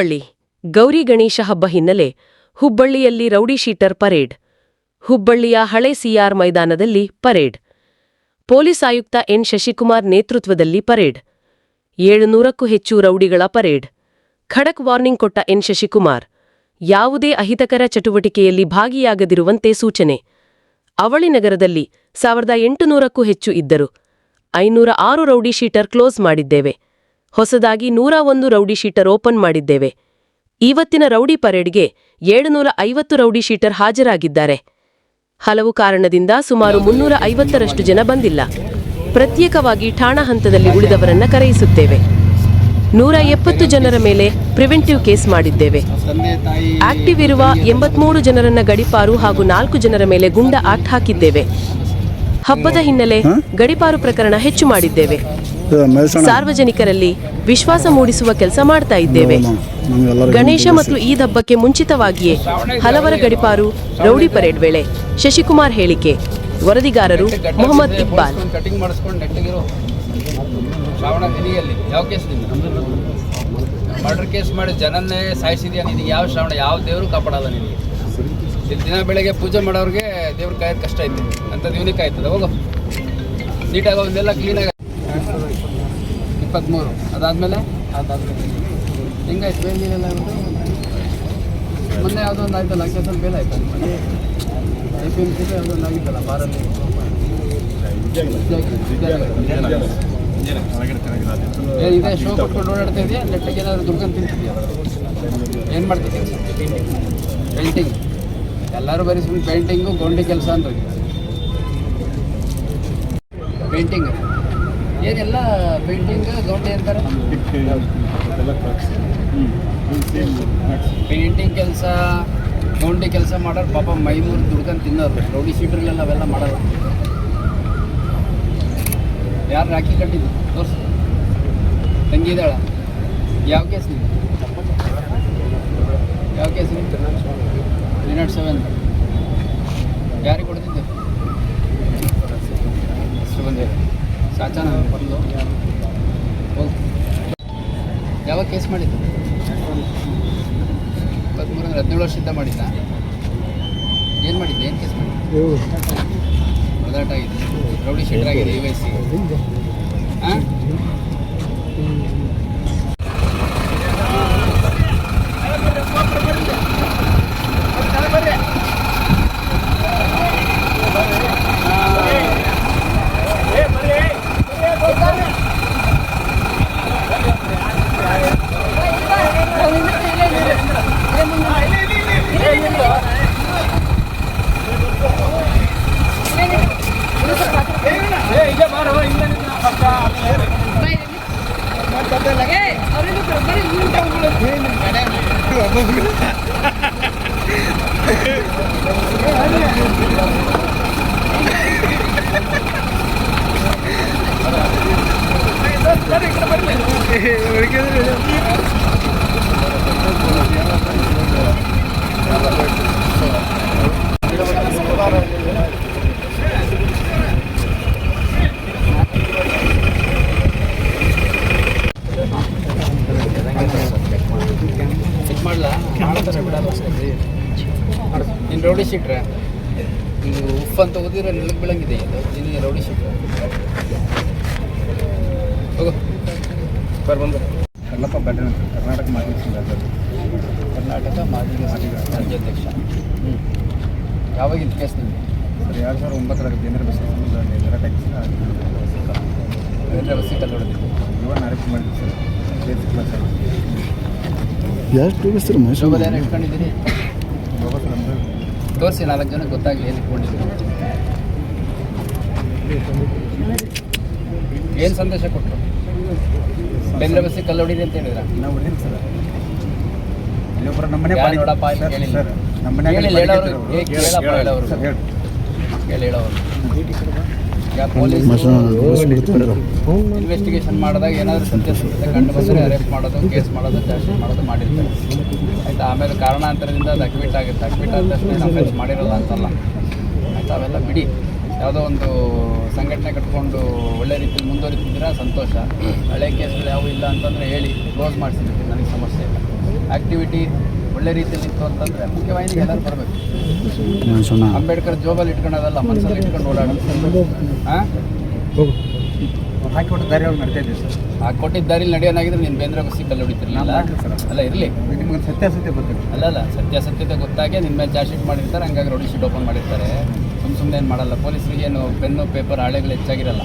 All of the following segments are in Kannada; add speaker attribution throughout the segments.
Speaker 1: ಹುಬ್ಬಳ್ಳಿ, ಗೌರಿ ಗಣೇಶ ಹಬ್ಬ ಹಿನ್ನೆಲೆ ಹುಬ್ಬಳ್ಳಿಯಲ್ಲಿ ರೌಡಿ ಶೀಟರ್ ಪರೇಡ್, ಹುಬ್ಬಳ್ಳಿಯ ಹಳೆ ಸಿಆರ್ ಮೈದಾನದಲ್ಲಿ ಪರೇಡ್, ಪೊಲೀಸ್ ಆಯುಕ್ತ ಎನ್ ಶಶಿಕುಮಾರ್ ನೇತೃತ್ವದಲ್ಲಿ ಪರೇಡ್, ಏಳುನೂರಕ್ಕೂ ಹೆಚ್ಚು ರೌಡಿಗಳ ಪರೇಡ್, ಖಡಕ್ ವಾರ್ನಿಂಗ್ ಕೊಟ್ಟ ಎನ್ ಶಶಿಕುಮಾರ್, ಯಾವುದೇ ಅಹಿತಕರ ಚಟುವಟಿಕೆಯಲ್ಲಿ ಭಾಗಿಯಾಗದಿರುವಂತೆ ಸೂಚನೆ, ಅವಳಿ ನಗರದಲ್ಲಿ ಸಾವಿರದ ಎಂಟುನೂರಕ್ಕೂ ಹೆಚ್ಚು ಇದ್ದರು ಐನೂರ ಆರು ರೌಡಿ ಶೀಟರ್ ಕ್ಲೋಸ್ ಮಾಡಿದ್ದೇವೆ. ಹೊಸದಾಗಿ ನೂರ ಒಂದು ರೌಡಿ ಶೀಟರ್ ಓಪನ್ ಮಾಡಿದ್ದೇವೆ. ಇವತ್ತಿನ ರೌಡಿ ಪರೇಡ್ಗೆ ಏಳುನೂರ ಐವತ್ತು ರೌಡಿ ಶೀಟರ್ ಹಾಜರಾಗಿದ್ದಾರೆ. ಹಲವು ಕಾರಣದಿಂದ ಸುಮಾರು ಮುನ್ನೂರ ಐವತ್ತರಷ್ಟು ಜನ ಬಂದಿಲ್ಲ. ಪ್ರತ್ಯೇಕವಾಗಿ ಠಾಣಾ ಹಂತದಲ್ಲಿ ಉಳಿದವರನ್ನ ಕರೆಯಿಸುತ್ತೇವೆ. ನೂರ ಎಪ್ಪತ್ತು ಜನರ ಮೇಲೆ ಪ್ರಿವೆಂಟಿವ್ ಕೇಸ್ ಮಾಡಿದ್ದೇವೆ. ಆಕ್ಟಿವ್ ಇರುವ ಎಂಬತ್ಮೂರು ಜನರನ್ನ ಗಡಿಪಾರು ಹಾಗೂ ನಾಲ್ಕು ಜನರ ಮೇಲೆ ಗುಂಡ ಆಕ್ಟ್ ಹಾಕಿದ್ದೇವೆ. ಹಬ್ಬದ ಹಿನ್ನೆಲೆ ಗಡಿಪಾರು ಪ್ರಕರಣ ಹೆಚ್ಚು ಮಾಡಿದ್ದೇವೆ. ಸಾರ್ವಜನಿಕರಲ್ಲಿ ವಿಶ್ವಾಸ ಮೂಡಿಸುವ ಕೆಲಸ ಮಾಡ್ತಾ ಇದ್ದೇವೆ. ಗಣೇಶ ಮತ್ತು ಈದ್ ಹಬ್ಬಕ್ಕೆ ಮುಂಚಿತವಾಗಿಯೇ ಹಲವರ ಗಡಿಪಾರು ರೌಡಿ ಪರೇಡ್ ವೇಳೆ ಶಶಿಕುಮಾರ್ ಹೇಳಿಕೆ. ವರದಿಗಾರರು ಮೊಹಮ್ಮದ್ ಇಕ್ಬಾಲ್.
Speaker 2: ಮರ್ಡರ್ ಕೇಸ್ ಮಾಡಿ ಜನನ್ನೇ ಸಾಯಿಸಿದ್ಯಾ ನಿನಗೆ ಯಾವ ಶ್ರಾವಣ? ಯಾವ ದೇವರು ಕಾಪಾಡಲ್ಲ ನಿನಗೆ ಇಲ್ಲಿ ದಿನ ಬೆಳಗ್ಗೆ ಪೂಜೆ ಮಾಡೋರಿಗೆ ದೇವ್ರ ಕಾಯೋದು ಕಷ್ಟ ಐತೆ. ಅಂತ ದಿವನಿಗೆ ಕಾಯ್ತದೆ. ಹೋಗು. ನೀಟಾಗಿ ಒಂದೆಲ್ಲ ಕ್ಲೀನಾಗಿ ಇಪ್ಪತ್ತ್ಮೂರು ಅದಾದಮೇಲೆ? ಅದಾದಮೇಲೆ ಹೆಂಗಾಯ್ತು? ಬೇಲ್ ಗೀಲೆಲ್ಲ ಆಗುತ್ತೆ ಮೊನ್ನೆ ಯಾವುದೋ ಒಂದು ಆಯ್ತಲ್ಲ ಕೇಸಲ್ಲಿ ಬೇಲ್ ಆಯ್ತು ಐ ಪಿ ಎಲ್ ಸಿಗೆ ಯಾವುದೋ ಒಂದು ಆಗಿತ್ತಲ್ಲ, ಬಾರಲ್ಲಿ? ಇದೆ ಶೋ ಕೊಟ್ಕೊಂಡು ಓಡಾಡ್ತಾ ಇದೆಯಾ? ನೆಟ್ಟಿಗೆ ಏನಾದರೂ ದುಡ್ಕೊಂಡು ತಿಂತಿದ್ಯಾ? ಏನು ಮಾಡ್ತಿದ್ದೀವಿ ಪೇಂಟಿಂಗ್ ಎಲ್ಲರೂ ಬರೀ ಸುಮ್ಮನೆ ಪೇಂಟಿಂಗು ಗೊಂಡಿ ಕೆಲಸ ಅಂತ. ಪೇಂಟಿಂಗ್ ಏನೆಲ್ಲ ಪೇಂಟಿಂಗ್ ಗೌಂಡೆ ಅಂತಾರೆ? ಪೇಂಟಿಂಗ್ ಕೆಲಸ, ಗೌಂಡಿ ಕೆಲಸ ಮಾಡೋರು ಪಾಪ ಮೈಮೂರು ದುಡ್ಕೊಂಡು ತಿನ್ನೋರು. ರೌಡಿ ಶೀಟ್ರಲ್ಲೆಲ್ಲ ಅವೆಲ್ಲ ಮಾಡಲ್ಲ. ಯಾರು ರಾಖಿ ಕಟ್ಟಿದ್ರು ತೋರಿಸು. ತಂಗಿದಾಳ ಯಾವ ಕೇಸ್ ನೀವು ಯಾವ ಕೇಸ್ ನಾಟ್ ಸೆವೆನ್ ಯಾರಿಗೆ ಕೊಡ್ತಿದ್ದೆ ಎಷ್ಟು ಬಂದೆ ಸಾಚಾನ ಬಂದು ಹೋಗು ಯಾವಾಗ ಕೇಸ್ ಮಾಡಿದ್ದು ಇಪ್ಪತ್ತ್ಮೂರು ಮಾಡಿದ್ದ ಏನು ಮಾಡಿದ್ದೆ ಏನು ಕೇಸ್ ಮಾಡಿದ್ದೆ ಹೊಡೆದಾಟ ಆಗಿದೆ. ರೌಡಿ ಶೆಟ್ರ್ ಆಗಿದೆ ಎಸ್ ಸಿ ಹಾಂ വിളിക്കുന്നത് ಶೀಟ್ರೆ ನೀವು ಉಪ್ಪು ಅಂತ ಓದಿದ್ರೆ ನೆಲಕ್ಕೆ ಬೀಳಂಗಿದೆ ಇದು. ನೀನು ರೌಡಿ ಶೀಟ್ರೆ ಹೋಗು. ಬರ್ ಬಂದು.
Speaker 3: ಕಲ್ಲಪ್ಪ ಬೆಡ್ರ ಕರ್ನಾಟಕ ಮಾಜಿ
Speaker 2: ಕರ್ನಾಟಕ ಮಾಜಿ ರಾಜ್ಯಾಧ್ಯಕ್ಷ ಹ್ಞೂ ಯಾವಾಗ ಇದು ಕೇಸ್ ನಿಮಗೆ
Speaker 3: ಸರ್ ಎರಡು ಸಾವಿರದ ಒಂಬತ್ತರಾಗ ಕೇಂದ್ರ ಬಸ್ ನೇರ ಟ್ಯಾಕ್ಸಿ
Speaker 2: ಬೇರೆ ಬಸ್ಸಿಟ್ಟಲ್ಲಿ ಹೊಡೆದಿದ್ದು
Speaker 3: ಇವನ್ ಅರೆಸ್ಟ್ ಮಾಡಿದ್ವಿ ಸರ್.
Speaker 4: ಎಷ್ಟು
Speaker 2: ಸರ್? ಮೈಸೂರು ಇಟ್ಕೊಂಡಿದ್ದೀರಿ? ತೋರಿಸಿ ನಾಲ್ಕು ಜನಕ್ಕೆ ಗೊತ್ತಾಗಲಿ ಏನು ಇಟ್ಕೊಂಡಿದ್ದೀರಿ ಏನು ಸಂದೇಶ ಕೊಟ್ಟರು ಬೆಂಗಳೂರು ಬಸ್ಸಿಗೆ ಕಲ್ಲು ಹೊಡಿದೆ ಅಂತ ಹೇಳಿದ್ರ?
Speaker 3: ನಾವು ಹೊಡಿಲ್ಲ ಸರ್. ಇಲ್ಲೊಬ್ಬರು ನಮ್ಮ ಮನೆ
Speaker 2: ಯಾರು ನೋಡಪ್ಪ
Speaker 3: ನಮ್ಮ ಮನೆ
Speaker 2: ಹೇಳೋರು. ಏ, ಕೇಳಪ್ಪ ಹೇಳೋರು.
Speaker 3: ಹೇಳಿ.
Speaker 2: ಹೇಳಿ ಹೇಳೋರು ಇನ್ವೆಸ್ಟಿಗೇಷನ್ ಮಾಡಿದಾಗ ಏನಾದರೂ ಸಂದೇಶ ಕಂಡು ಬಂದರೆ ಅರೆಸ್ಟ್ ಮಾಡೋದು ಕೇಸ್ ಮಾಡೋದು ಜಾಸ್ತಿ ಮಾಡೋದು ಮಾಡಿರ್ತಾರೆ. ಆಯ್ತಾ? ಆಮೇಲೆ ಕಾರಣಾಂತರದಿಂದ ಅದು ಅಕ್ವಿಟ್ ಆಗುತ್ತೆ. ಅಕ್ವಿಟ್ ಆದ ತಕ್ಷಣ ಅಫೆನ್ಸ್ ಮಾಡಿರಲ್ಲ ಅಂತಲ್ಲ. ಆಯ್ತಾ? ಅವೆಲ್ಲ ಬಿಡಿ. ಯಾವುದೋ ಒಂದು ಸಂಘಟನೆ ಕಟ್ಕೊಂಡು ಒಳ್ಳೆ ರೀತಿಯಲ್ಲಿ ಮುಂದುವರಿತಿದ್ದೀರಾ? ಸಂತೋಷ. ಹಳೆ ಕೇಸ್ಗಳು ಯಾವ ಇಲ್ಲ ಅಂತಂದರೆ ಹೇಳಿ ಕ್ಲೋಸ್ ಮಾಡಿಸಿರ್ತೀನಿ ನನಗೆ ಸಮಸ್ಯೆ ಇಲ್ಲ. ಆಕ್ಟಿವಿಟಿ ಒಳ್ಳೆ ರೀತಿಯಲ್ಲಿ ಇತ್ತು ಅಂತಂದ್ರೆ ಮುಖ್ಯವಾಗಿ ಎಲ್ಲರೂ ಬರಬೇಕು. ಅಂಬೇಡ್ಕರ್ ಜೋಬಲ್ಲಿ ಇಟ್ಕೊಂಡದಲ್ಲ ಮನಸ್ಸಲ್ಲಿ ಇಟ್ಕೊಂಡು ಓಡಾಡೋದು ಹಾಂ
Speaker 3: ಹಾಕಿ ಕೊಟ್ಟು ದಾರಿ ಒಳಗೆ ನಡ್ತಾ ಇದ್ದೀವಿ ಸರ್.
Speaker 2: ಆ ಕೊಟ್ಟಿದ್ದ ದಾರಿಲಿ ನಡೆಯೋನಾಗಿದ್ರೆ ನೀನು ಬೇಂದ್ರೆ ಬಸ್ಸಿಗೆ ಕಲ್ಲು
Speaker 3: ಹೊಡಿತೀರಿ ಸರ್.
Speaker 2: ಅಲ್ಲ ಇರಲಿ.
Speaker 3: ನಿಮ್ಗೆ ಸತ್ಯಾಸತ್ಯ ಗೊತ್ತಿಲ್ಲ
Speaker 2: ಅಲ್ಲ ಅಲ್ಲ. ಸತ್ಯಾಸತ್ಯತೆ ಗೊತ್ತಾಗೆ ನಿನ್ನ ಮೇಲೆ ಚಾರ್ಜ್ ಶೀಟ್ ಮಾಡಿರ್ತಾರೆ ಹಂಗಾಗಿ ರೋಡಿ ಶೀಟ್ ಓಪನ್ ಮಾಡಿರ್ತಾರೆ. ಸುಮ್ಮ ಸುಮ್ಮನೆ ಏನು ಮಾಡಲ್ಲ. ಪೊಲೀಸರಿಗೆ ಏನು ಪೆನ್ನು ಪೇಪರ್ ಹಾಳೆಗಳು ಹೆಚ್ಚಾಗಿರಲ್ಲ.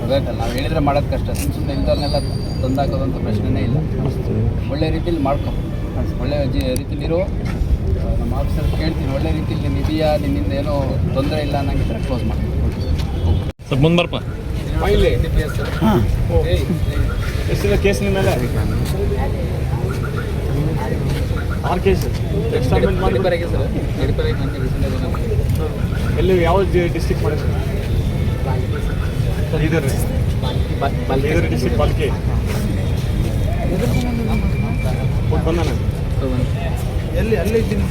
Speaker 2: ಗೊತ್ತಾಯ್ತಲ್ಲ? ನಾವು ಹೇಳಿದ್ರೆ ಮಾಡೋದು ಕಷ್ಟ. ಸುಮ್ಮ ಸುಮ್ಮನೆ ಇಲ್ದವ್ರನ್ನೆಲ್ಲ ತಂದಾಕೋದಂಥ ಪ್ರಶ್ನೆನೇ ಇಲ್ಲ. ಒಳ್ಳೆ ರೀತಿಯಲ್ಲಿ ಮಾಡ್ಕೊ. ಒಳ್ಳೆ ರೀತಿಯಲ್ಲಿರು ನಮ್ಮ ಆಫೀಸರ್ ಕೇಳ್ತೀನಿ ಒಳ್ಳೆ ರೀತಿಯಲ್ಲಿ ನೀನು ಇದೆಯಾ ನಿನ್ನಿಂದ ಏನೋ ತೊಂದರೆ ಇಲ್ಲ ಅನ್ನಂಗಿದ್ರೆ ಕ್ಲೋಸ್ ಮಾಡಿ.
Speaker 4: ಸರ್ ಮುಂದೆ ಬರ್ಪ. ಎಷ್ಟಿದೆ ಕೇಸ್ ನಿಮ್ಮ ಮೇಲೆ? ಆರು ಕೇಸ್ ಎಕ್ಸ್ಟಾಲ್ಮೆಂಟ್ ಮಾಡಿ. ಎಲ್ಲಿ ಯಾವ ಡಿಸ್ಟ್ರಿಕ್ಟ್ ಮಾಡಿ? ಬೀದರ್ ಬೀದರ್ ಡಿಸ್ಟ್ರಿಕ್ಟ್ ಪಾಲಿಕೆ
Speaker 3: ಎಲ್ಲಿ ಅಲ್ಲೇ ಇದ್ದೀನಿ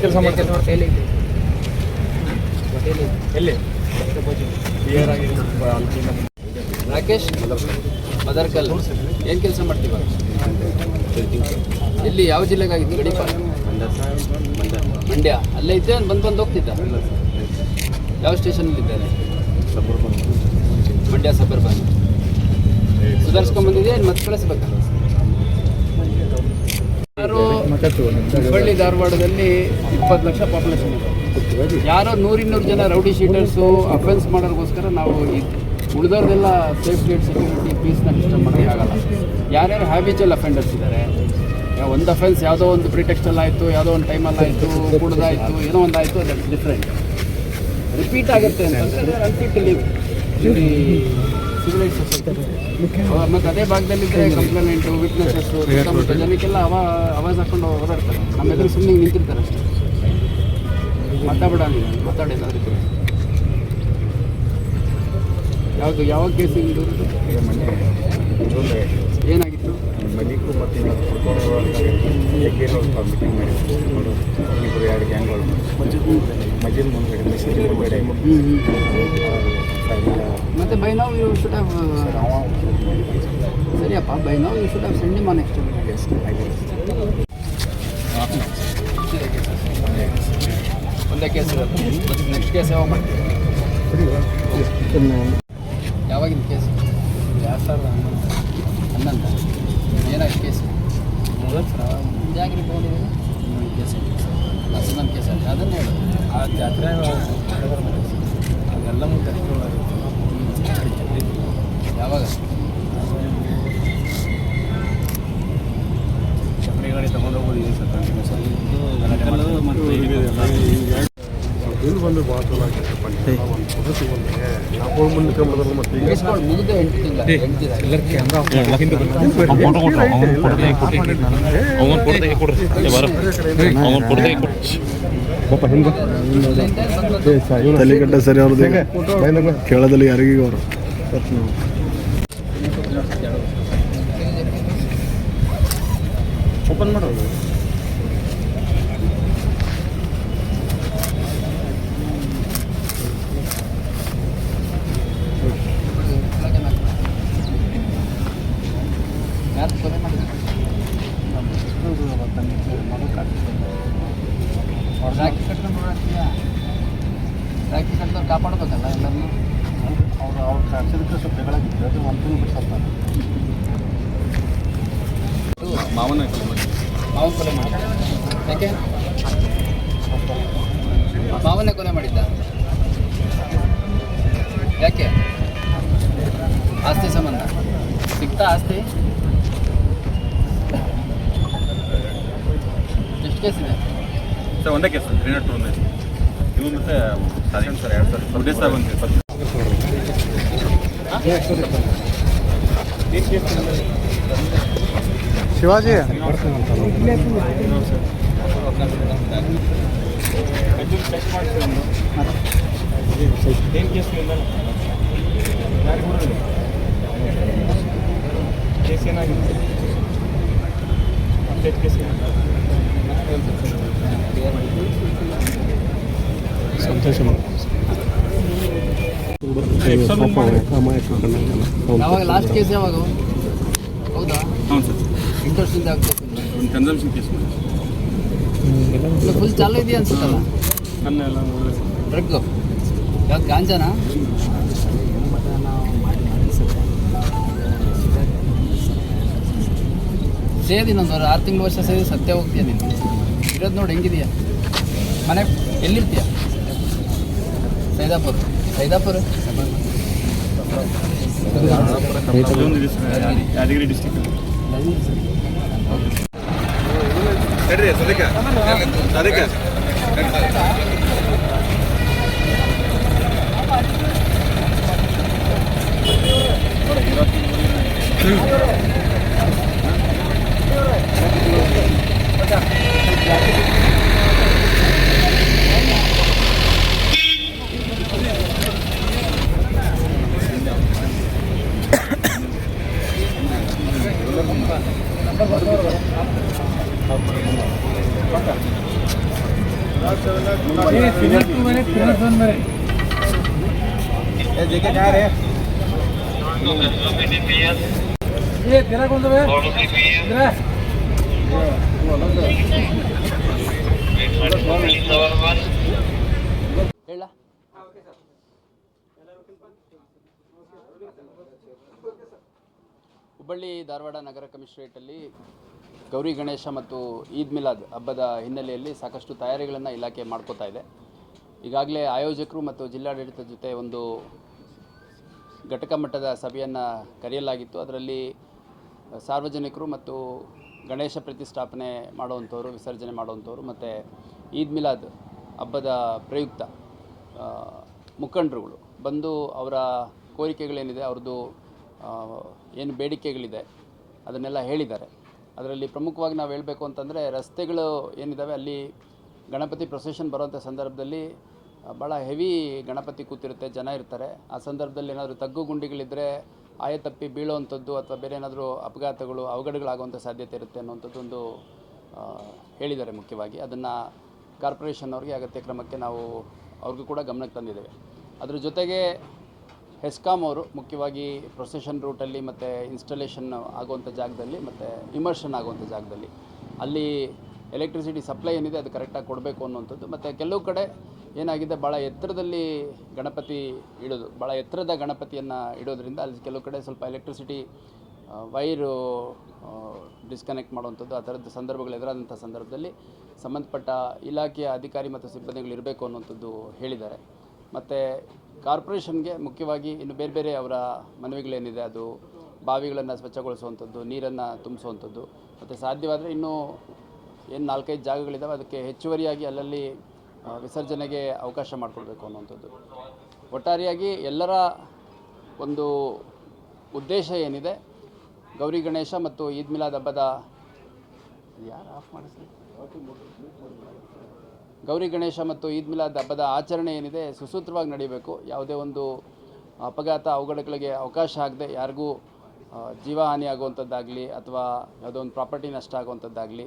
Speaker 4: ಕೆಲಸ ಎಲ್ಲಿ ಪಾಲಿಕೆಯಿಂದ
Speaker 2: ರಾಕೇಶ್ ಮದರ್ಕಲ್ ಏನು ಕೆಲಸ ಮಾಡ್ತೀವ? ಎಲ್ಲಿ ಯಾವ ಜಿಲ್ಲೆಗಾಗಿತ್ತು ಗಡಿಪ ಮಂಡ್ಯ. ಅಲ್ಲೇ ಇದ್ದೆ ಬಂದು ಬಂದು ಹೋಗ್ತಿದ್ದ? ಯಾವ ಸ್ಟೇಷನಲ್ಲಿ ಇದ್ದಾನೆ ಮಂಡ್ಯ ಸಬ್ಬರ್ ಬಂದು ಸುಧಾರಿಸ್ಕೊಂಡ್ ಮತ್ತೆ ಕಳಿಸ್ಬೇಕು? ಯಾರು ಹುಬ್ಬಳ್ಳಿ ಧಾರವಾಡದಲ್ಲಿ ಇಪ್ಪತ್ತು ಲಕ್ಷ ಪಾಪ್ಯುಲೇಷನ್ ಇದೆ. ಯಾರೋ ನೂರಿನ್ನೂರು ಜನ ರೌಡಿ ಶೀಟರ್ಸು ಅಫೆನ್ಸ್ ಮಾಡೋರಿಗೋಸ್ಕರ ನಾವು ಉಳಿದವ್ರದೆಲ್ಲ ಸೇಫ್ ಗೇಟ್ ಸೆಕ್ಯೂರಿಟಿ ಪೀಸ್ನ ಡಿಸ್ಟರ್ಬ್ ಮಾಡೋಕ್ಕಾಗಲ್ಲ ಯಾರ್ಯಾರು ಹ್ಯಾಬಿಚುವಲ್ ಅಫೆಂಡರ್ಸ್ ಇದ್ದಾರೆ ಒಂದು ಅಫೆನ್ಸ್ ಯಾವುದೋ ಒಂದು ಪ್ರಿಟೆಕ್ಸ್ಟಲ್ಲಿ ಆಯಿತು, ಯಾವುದೋ ಒಂದು ಟೈಮಲ್ಲಿ ಆಯಿತು, ಕುಡ್ದಾಯಿತು, ಏನೋ ಒಂದು ಆಯಿತು, ಅದು ಡಿಫ್ರೆಂಟ್ ರಿಪೀಟ್ ಆಗುತ್ತೆ ಅಂತಂದರೆ ಅನ್ಫಿಟ್ ಲೀವ್ ಸೊಸೈಟಿ ಮತ್ತು ಅದೇ ಭಾಗದಲ್ಲಿದ್ದರೆ ಕಂಪ್ಲೇಂಟು ವಿಟ್ನೆಸಸ್ಸು ಸುತ್ತಮುತ್ತ ಜನಕ್ಕೆಲ್ಲ ಅವ ಅವಾಜ್ ಹಾಕೊಂಡು ಓಡಾಡ್ತಾರೆ. ನಮ್ಮ ಎದುರು ಸುಮ್ಮನೆ ನಿಂತಿರ್ತಾರೆ ಅಷ್ಟೇ. ಮಾತಾಡ ನೀನು ಮಾತಾಡಿಲ್ಲ ಯಾವುದು ಯಾವ ಕೇಸ್ ಇದು ಏನಾಗಿತ್ತು?
Speaker 3: ಮಲ್ಲಿಕು ಮತ್ತು ಮೀಟಿಂಗ್ ಮಾಡಿ ಇಬ್ಬರು ಎರಡು ಗ್ಯಾಂಗ್ಗಳು ಮಜಿಲ್ ಮುಂದ್ಗಡೆ ಮಿಸ್ತ್ರಿ
Speaker 2: ಬೇಡ ಮತ್ತು by now you should have ಸರಿಯಪ್ಪ by now you should have send ಮಾ ನೆಕ್ಸ್ಟ್ ಒಂದೇ ಕೇಸ್ ಇರುತ್ತೆ. ಮತ್ತು ನೆಕ್ಸ್ಟ್ ಕೇಸ್ ಯಾವಾಗ ಮಾಡ್ತೀವಿ ಯಾವಾಗಿನ ಕೇಸ್ ಯಾವ ಸಾವಿರದ ಹನ್ನೊಂದು. ಏನಾಯ್ತು ಕೇಸ್ ಯಾಕಿರ್ಬೋದು ಕೇಸ್ ಹನ್ನೊಂದು ಕೇಸ್ ಆಯ್ತು. ಅದನ್ನೇ ಹೇಳು
Speaker 3: ಆ ಜಾತ್ರೆ ಅದೆಲ್ಲ ಮುಂದೆ
Speaker 2: ಯಾವಾಗ
Speaker 3: ಚಪ್ಪಡಿ ಗಾಡಿ ತಗೊಂಡು ಹೋಗೋದು ಸರ್
Speaker 4: ಇಲ್ಲಿ ಬಂದು ಭಾಳ ಚಲೋ ಆಗಿತ್ತಪ್ಪ ಒಂದು ಪದ್ಧತಿ ಒಂದು ನಾವು ಮುಂದಕ್ಕೆ ಮಾಡಿದ್ರೆ ಮತ್ತೆ ಈಗ
Speaker 2: ಕೇಸ್ಗಳು ಮುಗಿದು ಎಂಟು ತಿಂಗಳ ಎಂಟು ದಿನ
Speaker 4: ತಲೆಗಡ್ಡ ಸರಿ ಅವ್ರದ್ದು ಕೇಳದಲ್ಲಿ ಯಾರಿಗೂ ಅವರು
Speaker 3: ಓಪನ್ ಮಾಡೋದು
Speaker 2: ಯಾರು ಕೊಲೆ ಮಾಡಿದ್ರು ರಾಖಿ ಕಟ್ಕೊಂಡು ಓಡಾಡ್ತೀಯ ರಾಖಿ ಕಟ್ಟಿದವ್ರು ಕಾಪಾಡ್ಬೇಕಲ್ಲ ಎಲ್ಲರನ್ನೂ
Speaker 3: ಅವ್ರು ಅವ್ರು ಕಳ್ಸಿದಕ್ಕೆ ಸ್ವಲ್ಪ ಜಗಳಾಗಿತ್ತು ಅದು ಒಂದು ತಿಂಗಳು ಬಿಟ್ಟು
Speaker 2: ಮಾವನ ಮಾವನ ಕೊಲೆ ಮಾಡಿದ ಯಾಕೆ ಮಾವನೇ ಕೊಲೆ ಮಾಡಿದ್ದ ಯಾಕೆ ಆಸ್ತಿ ಸಂಬಂಧ ಸಿಗ್ತಾ ಆಸ್ತಿ ಎಷ್ಟು ಕೇಸ್ ಇದೆ.
Speaker 5: ಸರ್ ಒಂದೇ ಕೇಸ್ ತ್ರೀ ನಾಟ್ ಟೂ ಒಂದೇ ಇವು ಮತ್ತೆ ಸಾಧನ ಸರ್ ಎರಡು ಸರ್ ಒಂದೇ ಸರ್ ಒಂದು ಸರ್.
Speaker 4: ಶಿವಾಜಿ?
Speaker 3: ಏನು ಕೇಸ್ ಏನಾಗಿತ್ತು ಕೇಸ್ ಏನಾಗಿದೆ ಅಪ್ಡೇಟ್ ಕೇಸ್
Speaker 4: ಸಂತೋಷ
Speaker 2: ಯಾವಾಗ ಲಾಸ್ಟ್ ಕೇಸ್ ಯಾವಾಗ ವರ್ಷದಿಂದ ಆಗ್ಬೇಕು
Speaker 5: ಒಂದು ಕನ್ಸಂಪ್ಷನ್ ಕೇಸ್ ಮಾಡಿ
Speaker 2: ಫುಲ್ ಚಾಲು ಇದೆಯಾ ಅನ್ಸುತ್ತಲ್ಲ?
Speaker 4: ನನ್ನ ಎಲ್ಲ
Speaker 2: ಡ್ರಗ್ಗು ಯಾವ್ದು ಗಾಂಜಾನಾ? ಸೇದಿ ಇನ್ನೊಂದು ಆರು ತಿಂಗಳು ವರ್ಷ ಸೇರಿ ಸತ್ಯ ಹೋಗ್ತೀಯ ನೀನು? ಇರೋದು ನೋಡಿ, ಹೆಂಗಿದೆಯಾ? ಮನೆ ಎಲ್ಲಿರ್ತೀಯ? ಸೈದಾಪುರ. ಸೈದಾಪುರ?
Speaker 5: ಇದೊಂದು ಇದೆ ಸರ್, ಯಾದಗಿರಿ ಡಿಸ್ಟಿಕ್ ಸರಿ ಸದಿಕ ಸದಿಕ
Speaker 2: ಹೇಳ ಹುಬ್ಬಳ್ಳಿ ಧಾರವಾಡ ನಗರ ಕಮಿಷನರೇಟಲ್ಲಿ ಗೌರಿ ಗಣೇಶ ಮತ್ತು ಈದ್ ಮಿಲಾದ್ ಹಬ್ಬದ ಹಿನ್ನೆಲೆಯಲ್ಲಿ ಸಾಕಷ್ಟು ತಯಾರಿಗಳನ್ನು ಇಲಾಖೆ ಮಾಡ್ಕೋತಾ ಇದೆ. ಈಗಾಗಲೇ ಆಯೋಜಕರು ಮತ್ತು ಜಿಲ್ಲಾಡಳಿತದ ಜೊತೆ ಒಂದು ಘಟಕ ಮಟ್ಟದ ಸಭೆಯನ್ನು ಕರೆಯಲಾಗಿತ್ತು. ಅದರಲ್ಲಿ ಸಾರ್ವಜನಿಕರು ಮತ್ತು ಗಣೇಶ ಪ್ರತಿಷ್ಠಾಪನೆ ಮಾಡುವಂಥವ್ರು, ವಿಸರ್ಜನೆ ಮಾಡುವಂಥವ್ರು ಮತ್ತು ಈದ್ ಮಿಲಾದ್ ಹಬ್ಬದ ಪ್ರಯುಕ್ತ ಮುಖಂಡರುಗಳು. ಬಂದು ಅವರ ಕೋರಿಕೆಗಳೇನಿದೆ ಅವ್ರದ್ದು ಏನು ಬೇಡಿಕೆಗಳಿದೆ ಅದನ್ನೆಲ್ಲ ಹೇಳಿದ್ದಾರೆ. ಅದರಲ್ಲಿ ಪ್ರಮುಖವಾಗಿ ನಾವು ಹೇಳಬೇಕು ಅಂತಂದರೆ ರಸ್ತೆಗಳು ಏನಿದ್ದಾವೆ ಅಲ್ಲಿ ಗಣಪತಿ ಪ್ರೊಸೆಷನ್ ಬರುವಂಥ ಸಂದರ್ಭದಲ್ಲಿ ಭಾಳ ಹೆವಿ ಗಣಪತಿ ಕೂತಿರುತ್ತೆ ಜನ ಇರ್ತಾರೆ. ಆ ಸಂದರ್ಭದಲ್ಲಿ ಏನಾದರೂ ತಗ್ಗು ಗುಂಡಿಗಳಿದ್ದರೆ ಆಯ ತಪ್ಪಿ ಬೀಳುವಂಥದ್ದು ಅಥವಾ ಬೇರೆ ಏನಾದರೂ ಅಪಘಾತಗಳು ಅವಘಡಗಳಾಗುವಂಥ ಸಾಧ್ಯತೆ ಇರುತ್ತೆ ಅನ್ನುವಂಥದ್ದು ಒಂದು ಆ, ಹೇಳಿದ್ದಾರೆ ಮುಖ್ಯವಾಗಿ. ಅದನ್ನು ಕಾರ್ಪೊರೇಷನ್ ಅವ್ರಿಗೆ ಅಗತ್ಯ ಕ್ರಮಕ್ಕೆ ನಾವು ಅವ್ರಿಗೂ ಕೂಡ ಗಮನಕ್ಕೆ ತಂದಿದ್ದೇವೆ. ಅದ್ರ ಜೊತೆಗೆ ಹೆಸ್ಕಾಮ್ ಅವರು ಮುಖ್ಯವಾಗಿ ಪ್ರೊಸೆಷನ್ ರೂಟಲ್ಲಿ ಮತ್ತು ಇನ್ಸ್ಟಾಲೇಷನ್ ಆಗುವಂಥ ಜಾಗದಲ್ಲಿ ಮತ್ತು ಇಮರ್ಷನ್ ಆಗುವಂಥ ಜಾಗದಲ್ಲಿ. ಅಲ್ಲಿ ಎಲೆಕ್ಟ್ರಿಸಿಟಿ ಸಪ್ಲೈ ಏನಿದೆ ಅದು ಕರೆಕ್ಟಾಗಿ ಕೊಡಬೇಕು ಅನ್ನುವಂಥದ್ದು. ಮತ್ತು ಕೆಲವು ಕಡೆ ಏನಾಗಿದೆ ಭಾಳ ಎತ್ತರದಲ್ಲಿ ಗಣಪತಿ ಇಡೋದು ಭಾಳ ಎತ್ತರದ ಗಣಪತಿಯನ್ನು ಇಡೋದ್ರಿಂದ ಅಲ್ಲಿ ಕೆಲವು ಕಡೆ ಸ್ವಲ್ಪ ಎಲೆಕ್ಟ್ರಿಸಿಟಿ ವೈರು ಡಿಸ್ಕನೆಕ್ಟ್ ಮಾಡುವಂಥದ್ದು, ಆ ಥರದ ಸಂದರ್ಭಗಳು ಎದುರಾದಂಥ ಸಂದರ್ಭದಲ್ಲಿ ಸಂಬಂಧಪಟ್ಟ ಇಲಾಖೆಯ ಅಧಿಕಾರಿ ಮತ್ತು ಸಿಬ್ಬಂದಿಗಳು ಇರಬೇಕು ಅನ್ನುವಂಥದ್ದು ಹೇಳಿದ್ದಾರೆ. ಮತ್ತು ಕಾರ್ಪೊರೇಷನ್ಗೆ ಮುಖ್ಯವಾಗಿ ಇನ್ನು ಬೇರೆ ಬೇರೆ ಅವರ ಮನವಿಗಳೇನಿದೆ, ಅದು ಬಾವಿಗಳನ್ನು ಸ್ವಚ್ಛಗೊಳಿಸುವಂಥದ್ದು, ನೀರನ್ನು ತುಂಬಿಸುವಂಥದ್ದು, ಮತ್ತು ಸಾಧ್ಯವಾದರೆ ಇನ್ನೂ ಏನು ನಾಲ್ಕೈದು ಜಾಗಗಳಿದ್ದಾವೆ ಅದಕ್ಕೆ ಹೆಚ್ಚುವರಿಯಾಗಿ ಅಲ್ಲಲ್ಲಿ ವಿಸರ್ಜನೆಗೆ ಅವಕಾಶ ಮಾಡಿಕೊಡ್ಬೇಕು ಅನ್ನುವಂಥದ್ದು. ಒಟ್ಟಾರೆಯಾಗಿ ಎಲ್ಲರ ಒಂದು ಉದ್ದೇಶ ಏನಿದೆ, ಗೌರಿ ಗಣೇಶ ಮತ್ತು ಈದ್ ಮಿಲಾದ್ ಹಬ್ಬದ ಯಾರು ಆಫ್ ಮಾಡಿಸ್ಲಿ? ಗೌರಿ ಗಣೇಶ ಮತ್ತು ಈದ್ ಮಿಲಾದ್ ಹಬ್ಬದ ಆಚರಣೆ ಏನಿದೆ, ಸುಸೂತ್ರವಾಗಿ ನಡೀಬೇಕು. ಯಾವುದೇ ಒಂದು ಅಪಘಾತ ಅವಘಡಗಳಿಗೆ ಅವಕಾಶ ಆಗದೆ ಯಾರಿಗೂ ಜೀವಹಾನಿ ಆಗುವಂಥದ್ದಾಗಲಿ ಅಥವಾ ಯಾವುದೋ ಒಂದು ಪ್ರಾಪರ್ಟಿ ನಷ್ಟ ಆಗುವಂಥದ್ದಾಗಲಿ.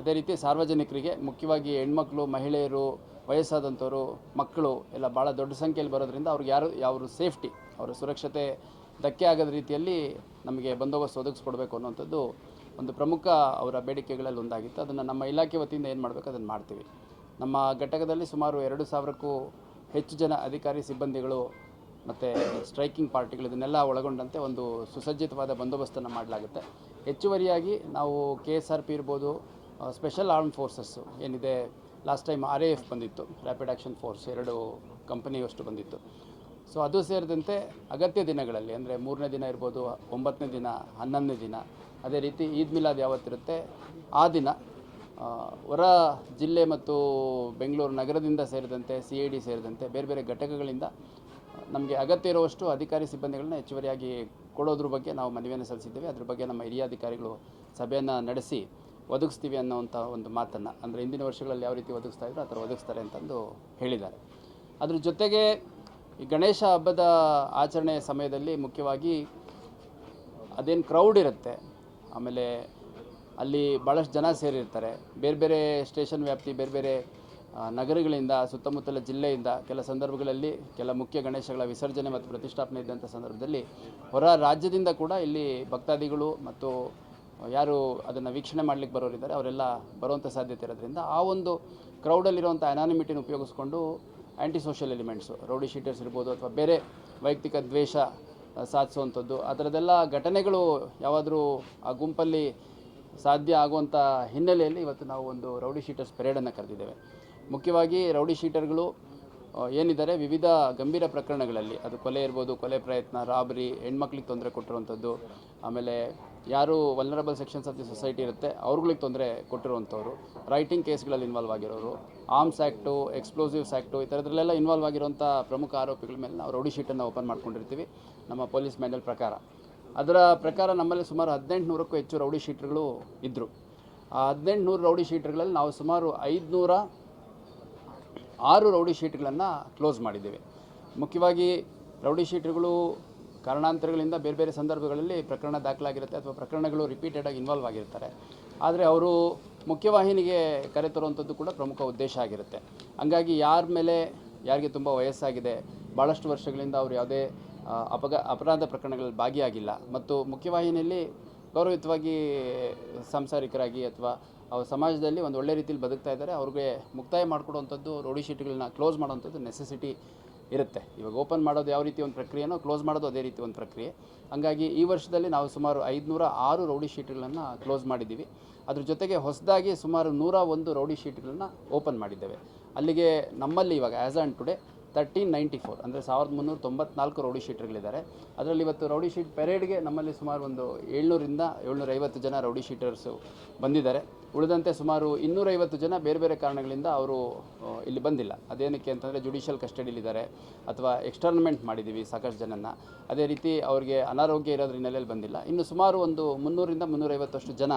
Speaker 2: ಅದೇ ರೀತಿ ಸಾರ್ವಜನಿಕರಿಗೆ, ಮುಖ್ಯವಾಗಿ ಹೆಣ್ಮಕ್ಳು, ಮಹಿಳೆಯರು, ವಯಸ್ಸಾದಂಥವರು, ಮಕ್ಕಳು ಎಲ್ಲ ಭಾಳ ದೊಡ್ಡ ಸಂಖ್ಯೆಯಲ್ಲಿ ಬರೋದ್ರಿಂದ ಅವ್ರಿಗೆ ಯಾರು ಯಾವ ಸೇಫ್ಟಿ, ಅವರ ಸುರಕ್ಷತೆ ಧಕ್ಕೆ ಆಗದ ರೀತಿಯಲ್ಲಿ ನಮಗೆ ಬಂದೋಬಸ್ತ್ ಒದಗಿಸ್ಕೊಡ್ಬೇಕು ಅನ್ನುವಂಥದ್ದು ಒಂದು ಪ್ರಮುಖ ಅವರ ಬೇಡಿಕೆಗಳಲ್ಲಿ ಒಂದಾಗಿತ್ತು. ಅದನ್ನು ನಮ್ಮ ಇಲಾಖೆ ವತಿಯಿಂದ ಏನು ಮಾಡಬೇಕು, ಅದನ್ನು ಮಾಡ್ತೀವಿ. ನಮ್ಮ ಘಟಕದಲ್ಲಿ ಸುಮಾರು ಎರಡು ಸಾವಿರಕ್ಕೂ ಹೆಚ್ಚು ಜನ ಅಧಿಕಾರಿ ಸಿಬ್ಬಂದಿಗಳು ಮತ್ತು ಸ್ಟ್ರೈಕಿಂಗ್ ಪಾರ್ಟಿಗಳು ಇದನ್ನೆಲ್ಲ ಒಳಗೊಂಡಂತೆ ಒಂದು ಸುಸಜ್ಜಿತವಾದ ಬಂದೋಬಸ್ತನ್ನು ಮಾಡಲಾಗುತ್ತೆ. ಹೆಚ್ಚುವರಿಯಾಗಿ ನಾವು ಕೆ ಎಸ್ ಆರ್ ಪಿ ಇರ್ಬೋದು ಸ್ಪೆಷಲ್ ಆರ್ಮ್ ಫೋರ್ಸಸ್ಸು ಏನಿದೆ last time R A F ಬಂದಿತ್ತು ರ್ಯಾಪಿಡ್ ಆ್ಯಕ್ಷನ್ ಫೋರ್ಸ್ ಎರಡು ಕಂಪನಿಯಷ್ಟು ಬಂದಿತ್ತು. ಸೊ ಅದು ಸೇರಿದಂತೆ ಅಗತ್ಯ ದಿನಗಳಲ್ಲಿ, ಅಂದರೆ ಮೂರನೇ ದಿನ ಇರ್ಬೋದು, ಒಂಬತ್ತನೇ ದಿನ, ಹನ್ನೊಂದನೇ ದಿನ, ಅದೇ ರೀತಿ ಈದ್ ಮಿಲಾದ್ ಯಾವತ್ತಿರುತ್ತೆ, ಆ ದಿನ ಹೊರ ಜಿಲ್ಲೆ ಮತ್ತು ಬೆಂಗಳೂರು ನಗರದಿಂದ ಸೇರಿದಂತೆ ಸಿ ಐ ಡಿ ಸೇರಿದಂತೆ ಬೇರೆ ಬೇರೆ ಘಟಕಗಳಿಂದ ನಮಗೆ ಅಗತ್ಯ ಇರುವಷ್ಟು ಅಧಿಕಾರಿ ಸಿಬ್ಬಂದಿಗಳನ್ನ ಹೆಚ್ಚುವರಿಯಾಗಿ ಕೊಡೋದ್ರ ಬಗ್ಗೆ ನಾವು ಮನವಿಯನ್ನು ಸಲ್ಲಿಸಿದ್ದೇವೆ. ಅದ್ರ ಬಗ್ಗೆ ನಮ್ಮ ಹಿರಿಯ ಅಧಿಕಾರಿಗಳು ಸಭೆಯನ್ನು ನಡೆಸಿ ಒದಗಿಸ್ತೀವಿ ಅನ್ನೋವಂಥ ಒಂದು ಮಾತನ್ನು, ಅಂದರೆ ಹಿಂದಿನ ವರ್ಷಗಳಲ್ಲಿ ಯಾವ ರೀತಿ ಒದಗಿಸ್ತಾ ಇದ್ರು ಆ ಥರ ಒದಗಿಸ್ತಾರೆ ಅಂತಂದು ಹೇಳಿದ್ದಾರೆ. ಅದ್ರ ಜೊತೆಗೆ ಈ ಗಣೇಶ ಹಬ್ಬದ ಆಚರಣೆಯ ಸಮಯದಲ್ಲಿ ಮುಖ್ಯವಾಗಿ ಅದೇನು ಕ್ರೌಡ್ ಇರುತ್ತೆ, ಆಮೇಲೆ ಅಲ್ಲಿ ಭಾಳಷ್ಟು ಜನ ಸೇರಿರ್ತಾರೆ. ಬೇರೆ ಬೇರೆ ಸ್ಟೇಷನ್ ವ್ಯಾಪ್ತಿ, ಬೇರೆ ಬೇರೆ ನಗರಗಳಿಂದ, ಸುತ್ತಮುತ್ತಲ ಜಿಲ್ಲೆಯಿಂದ ಕೆಲ ಸಂದರ್ಭಗಳಲ್ಲಿ ಕೆಲ ಮುಖ್ಯ ಗಣೇಶಗಳ ವಿಸರ್ಜನೆ ಮತ್ತು ಪ್ರತಿಷ್ಠಾಪನೆ ಇದ್ದಂಥ ಸಂದರ್ಭದಲ್ಲಿ ಹೊರ ರಾಜ್ಯದಿಂದ ಕೂಡ ಇಲ್ಲಿ ಭಕ್ತಾದಿಗಳು ಮತ್ತು ಯಾರು ಅದನ್ನು ವೀಕ್ಷಣೆ ಮಾಡಲಿಕ್ಕೆ ಬರೋರಿದ್ದಾರೆ, ಅವರೆಲ್ಲ ಬರುವಂಥ ಸಾಧ್ಯತೆ ಇರೋದ್ರಿಂದ ಆ ಒಂದು ಕ್ರೌಡಲ್ಲಿರುವಂಥ ಅನಾನಿಮಿಟಿನ ಉಪಯೋಗಿಸ್ಕೊಂಡು anti social elements rowdy sheeters ಇರ್ಬೋದು ಅಥವಾ ಬೇರೆ ವೈಯಕ್ತಿಕ ದ್ವೇಷ ಸಾಧಿಸುವಂಥದ್ದು, ಆ ಥರದ್ದೆಲ್ಲ ಘಟನೆಗಳು ಯಾವಾದರೂ ಆ ಗುಂಪಲ್ಲಿ ಸಾಧ್ಯ ಆಗುವಂಥ ಹಿನ್ನೆಲೆಯಲ್ಲಿ ಇವತ್ತು ನಾವು ಒಂದು ರೌಡಿ ಶೀಟರ್ಸ್ ಪೆರೇಡನ್ನು ಕರೆದಿದ್ದೇವೆ. ಮುಖ್ಯವಾಗಿ ರೌಡಿ ಶೀಟರ್ಗಳು ಏನಿದ್ದಾರೆ ವಿವಿಧ ಗಂಭೀರ ಪ್ರಕರಣಗಳಲ್ಲಿ. ಅದು ಕೊಲೆ ಇರ್ಬೋದು, ಕೊಲೆ ಪ್ರಯತ್ನ, ರಾಬರಿ, ಹೆಣ್ಮಕ್ಳಿಗೆ ತೊಂದರೆ ಕೊಟ್ಟಿರುವಂಥದ್ದು, ಆಮೇಲೆ ಯಾರು vulnerable sections of the society ಇರುತ್ತೆ, ಅವ್ರುಗಳಿಗೆ ತೊಂದರೆ ಕೊಟ್ಟಿರುವಂಥವ್ರು. ರೈಟಿಂಗ್ ಕೇಸ್ಗಳಲ್ಲಿ ಇನ್ವಾಲ್ವ್ ಆಗಿರೋರು. ಆರ್ಮ್ಸ್ ಆ್ಯಕ್ಟು ಎಕ್ಸ್ಪ್ಲೋಸಿವ್ಸ್ ಆ್ಯಕ್ಟು ಈ ಥರದ್ರಲ್ಲೆಲ್ಲ ಇನ್ವಾಲ್ವ್ ಆಗಿರುವಂಥ ಪ್ರಮುಖ ಆರೋಪಿಗಳ ಮೇಲೆ ನಾವು ರೌಡಿ ಶೀಟನ್ನು ಓಪನ್ ಮಾಡ್ಕೊಂಡಿರ್ತೀವಿ. ನಮ್ಮ ಪೊಲೀಸ್ ಮ್ಯಾನ್ಯಲ್ ಪ್ರಕಾರ. ಅದರ ಪ್ರಕಾರ ನಮ್ಮಲ್ಲಿ ಸುಮಾರು ಹದಿನೆಂಟು ನೂರಕ್ಕೂ ಹೆಚ್ಚು ರೌಡಿ ಶೀಟರ್ಗಳು ಇದ್ದರು ಆ ಹದಿನೆಂಟು ನೂರು ರೌಡಿ ಶೀಟರ್ಗಳಲ್ಲಿ ನಾವು ಸುಮಾರು ಐದುನೂರ ಆರು ರೌಡಿ ಶೀಟ್ಗಳನ್ನು ಕ್ಲೋಸ್ ಮಾಡಿದ್ದೇವೆ. ಮುಖ್ಯವಾಗಿ ರೌಡಿ ಶೀಟ್ಗಳು ಕಾರಣಾಂತರಗಳಿಂದ ಬೇರೆ ಬೇರೆ ಸಂದರ್ಭಗಳಲ್ಲಿ ಪ್ರಕರಣ ದಾಖಲಾಗಿರುತ್ತೆ ಅಥವಾ ಪ್ರಕರಣಗಳು ರಿಪೀಟೆಡ್ ಆಗಿ ಇನ್ವಾಲ್ವ್ ಆಗಿರ್ತಾರೆ. ಆದರೆ ಅವರು ಮುಖ್ಯವಾಹಿನಿಗೆ ಕರೆತರುವಂಥದ್ದು ಕೂಡ ಪ್ರಮುಖ ಉದ್ದೇಶ ಆಗಿರುತ್ತೆ. ಹಂಗಾಗಿ ಯಾರ ಮೇಲೆ ಯಾರಿಗೆ ತುಂಬ ವಯಸ್ಸಾಗಿದೆ ಭಾಳಷ್ಟು ವರ್ಷಗಳಿಂದ ಅವರು ಯಾವುದೇ ಆ, ಅಪಘಾ ಅಪರಾಧ ಪ್ರಕರಣಗಳಲ್ಲಿ ಭಾಗಿಯಾಗಿಲ್ಲ. ಮತ್ತು ಮುಖ್ಯವಾಹಿನಿಯಲ್ಲಿ ಗೌರವಯುತವಾಗಿ ಸಾಂಸಾರಿಕರಾಗಿ ಅಥವಾ ಅವ್ರ ಸಮಾಜದಲ್ಲಿ ಒಂದು ಒಳ್ಳೆ ರೀತಿಯಲ್ಲಿ ಬದುಕ್ತಾ ಇದ್ದಾರೆ ಅವ್ರಿಗೆ ಮುಕ್ತಾಯ ಮಾಡಿಕೊಡುವಂಥದ್ದು ರೌಡಿ ಶೀಟ್ಗಳನ್ನ ಕ್ಲೋಸ್ ಮಾಡುವಂಥದ್ದು ನೆಸೆಸಿಟಿ ಇರುತ್ತೆ. ಇವಾಗ ಓಪನ್ ಮಾಡೋದು ಯಾವ ರೀತಿ ಒಂದು ಪ್ರಕ್ರಿಯೆನೋ ಕ್ಲೋಸ್ ಮಾಡೋದು ಅದೇ ರೀತಿ ಒಂದು ಪ್ರಕ್ರಿಯೆ. ಹಂಗಾಗಿ ಈ ವರ್ಷದಲ್ಲಿ ನಾವು ಸುಮಾರು ಐದುನೂರ ಆರು ರೌಡಿ ಶೀಟ್ಗಳನ್ನು ಕ್ಲೋಸ್ ಮಾಡಿದ್ದೀವಿ. ಅದ್ರ ಜೊತೆಗೆ ಹೊಸದಾಗಿ ಸುಮಾರು ನೂರ ಒಂದು ರೌಡಿ ಶೀಟ್ಗಳನ್ನ ಓಪನ್ ಮಾಡಿದ್ದೇವೆ. ಅಲ್ಲಿಗೆ ನಮ್ಮಲ್ಲಿ ಇವಾಗ as on today thirteen ninety four ಅಂದರೆ ಸಾವಿರದ ಮುನ್ನೂರ ತೊಂಬತ್ನಾಲ್ಕು ರೌಡಿ ಶೀಟರ್ಗಳಿದ್ದಾರೆ. ಅದರಲ್ಲಿ ಇವತ್ತು ರೌಡಿ ಶೀಟ್ ಪೆರೇಡ್ಗೆ ನಮ್ಮಲ್ಲಿ ಸುಮಾರು ಒಂದು ಏಳ್ನೂರಿಂದ ಏಳ್ನೂರೈವತ್ತು ಜನ ರೌಡಿ ಶೀಟರ್ಸು ಬಂದಿದ್ದಾರೆ. ಉಳಿದಂತೆ ಸುಮಾರು ಇನ್ನೂರೈವತ್ತು ಜನ ಬೇರೆ ಬೇರೆ ಕಾರಣಗಳಿಂದ ಅವರು ಇಲ್ಲಿ ಬಂದಿಲ್ಲ. ಅದೇನಕ್ಕೆ ಅಂತಂದರೆ ಜುಡಿಷಿಯಲ್ ಕಸ್ಟಡಿಲಿದ್ದಾರೆ ಅಥವಾ ಎಕ್ಸ್ಟರ್ನ್ಮೆಂಟ್ ಮಾಡಿದ್ದೀವಿ ಸಾಕಷ್ಟು ಜನನ ಅದೇ ರೀತಿ ಅವ್ರಿಗೆ ಅನಾರೋಗ್ಯ ಇರೋದ್ರ ಹಿನ್ನೆಲೆಯಲ್ಲಿ ಬಂದಿಲ್ಲ. ಇನ್ನು ಸುಮಾರು ಒಂದು ಮುನ್ನೂರಿಂದ ಮುನ್ನೂರೈವತ್ತಷ್ಟು ಜನ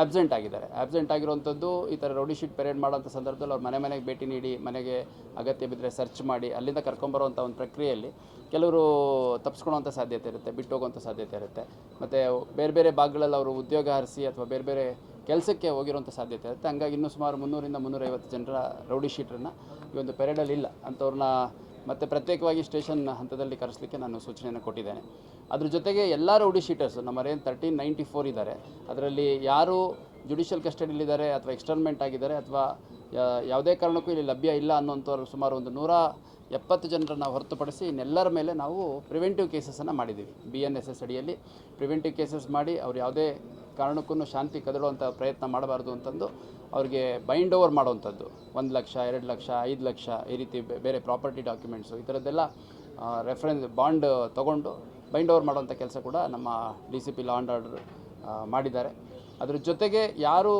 Speaker 2: ಆಬ್ಸೆಂಟ್ ಆಗಿದ್ದಾರೆ. ಆಬ್ಸೆಂಟ್ ಆಗಿರುವಂಥದ್ದು ಈ ಥರ ರೌಡಿ ಶೀಟ್ ಪೆರೇಡ್ ಮಾಡೋಂಥ ಸಂದರ್ಭದಲ್ಲಿ ಅವ್ರು ಮನೆ ಮನೆಗೆ ಭೇಟಿ ನೀಡಿ, ಮನೆಗೆ ಅಗತ್ಯ ಬಿದ್ದರೆ ಸರ್ಚ್ ಮಾಡಿ, ಅಲ್ಲಿಂದ ಕರ್ಕೊಂಬರುವಂಥ ಒಂದು ಪ್ರಕ್ರಿಯೆಯಲ್ಲಿ ಕೆಲವರು ತಪ್ಪಿಸ್ಕೊಳ್ಳುವಂಥ ಸಾಧ್ಯತೆ ಇರುತ್ತೆ, ಬಿಟ್ಟು ಹೋಗುವಂಥ ಸಾಧ್ಯತೆ ಇರುತ್ತೆ. ಮತ್ತು ಬೇರೆ ಬೇರೆ ಭಾಗಗಳಲ್ಲಿ ಅವರು ಉದ್ಯೋಗ ಹರಿಸಿ ಅಥವಾ ಬೇರೆ ಬೇರೆ ಕೆಲಸಕ್ಕೆ ಹೋಗಿರುವಂಥ ಸಾಧ್ಯತೆ ಇರುತ್ತೆ. ಹಂಗಾಗಿ ಇನ್ನೂ ಸುಮಾರು ಮುನ್ನೂರಿಂದ ಮುನ್ನೂರೈವತ್ತು ಜನರ ರೌಡಿ ಶೀಟ್ರನ್ನು ಈ ಒಂದು ಪೆರೇಡಲ್ಲಿ ಇಲ್ಲ. ಅಂಥವ್ರನ್ನ ಮತ್ತು ಪ್ರತ್ಯೇಕವಾಗಿ ಸ್ಟೇಷನ್ ಹಂತದಲ್ಲಿ ಕರೆಸಲಿಕ್ಕೆ ನಾನು ಸೂಚನೆಯನ್ನು ಕೊಟ್ಟಿದ್ದೇನೆ. ಅದ್ರ ಜೊತೆಗೆ ಎಲ್ಲ ರೌಡಿ ಶೀಟರ್ಸ್ ನಮ್ಮರೇನು ತರ್ಟೀನ್ ನೈಂಟಿ ಫೋರ್ ಇದ್ದಾರೆ. ಅದರಲ್ಲಿ ಯಾರು ಜುಡಿಷಿಯಲ್ ಕಸ್ಟಡಿಲಿದ್ದಾರೆ ಅಥವಾ ಎಕ್ಸ್ಟರ್ನ್ಮೆಂಟ್ ಆಗಿದ್ದಾರೆ ಅಥವಾ ಯಾವುದೇ ಕಾರಣಕ್ಕೂ ಇಲ್ಲಿ ಲಭ್ಯ ಇಲ್ಲ ಅನ್ನೋಂಥವ್ರು ಸುಮಾರು ಒಂದು ನೂರ ಎಪ್ಪತ್ತು ಜನರನ್ನು ಹೊರತುಪಡಿಸಿ ಇನ್ನೆಲ್ಲರ ಮೇಲೆ ನಾವು ಪ್ರಿವೆಂಟಿವ್ ಕೇಸಸನ್ನು ಮಾಡಿದ್ದೀವಿ. ಬಿ ಎನ್ ಎಸ್ ಎಸ್ ಅಡಿಯಲ್ಲಿ ಪ್ರಿವೆಂಟಿವ್ ಕೇಸಸ್ ಮಾಡಿ ಅವ್ರು ಯಾವುದೇ ಕಾರಣಕ್ಕೂ ಶಾಂತಿ ಕದಡುವಂಥ ಪ್ರಯತ್ನ ಮಾಡಬಾರ್ದು ಅಂತಂದು ಅವ್ರಿಗೆ ಬೈಂಡ್ ಓವರ್ ಮಾಡುವಂಥದ್ದು. ಒಂದು ಲಕ್ಷ, ಎರಡು ಲಕ್ಷ, ಐದು ಲಕ್ಷ ಈ ರೀತಿ ಬೇರೆ ಪ್ರಾಪರ್ಟಿ ಡಾಕ್ಯುಮೆಂಟ್ಸು ಈ ಥರದ್ದೆಲ್ಲ ರೆಫರೆನ್ಸ್ ಬಾಂಡ್ ತೊಗೊಂಡು ಬೈಂಡ್ ಓವರ್ ಮಾಡುವಂಥ ಕೆಲಸ ಕೂಡ ನಮ್ಮ D C P law and order ಮಾಡಿದ್ದಾರೆ. ಅದ್ರ ಜೊತೆಗೆ ಯಾರು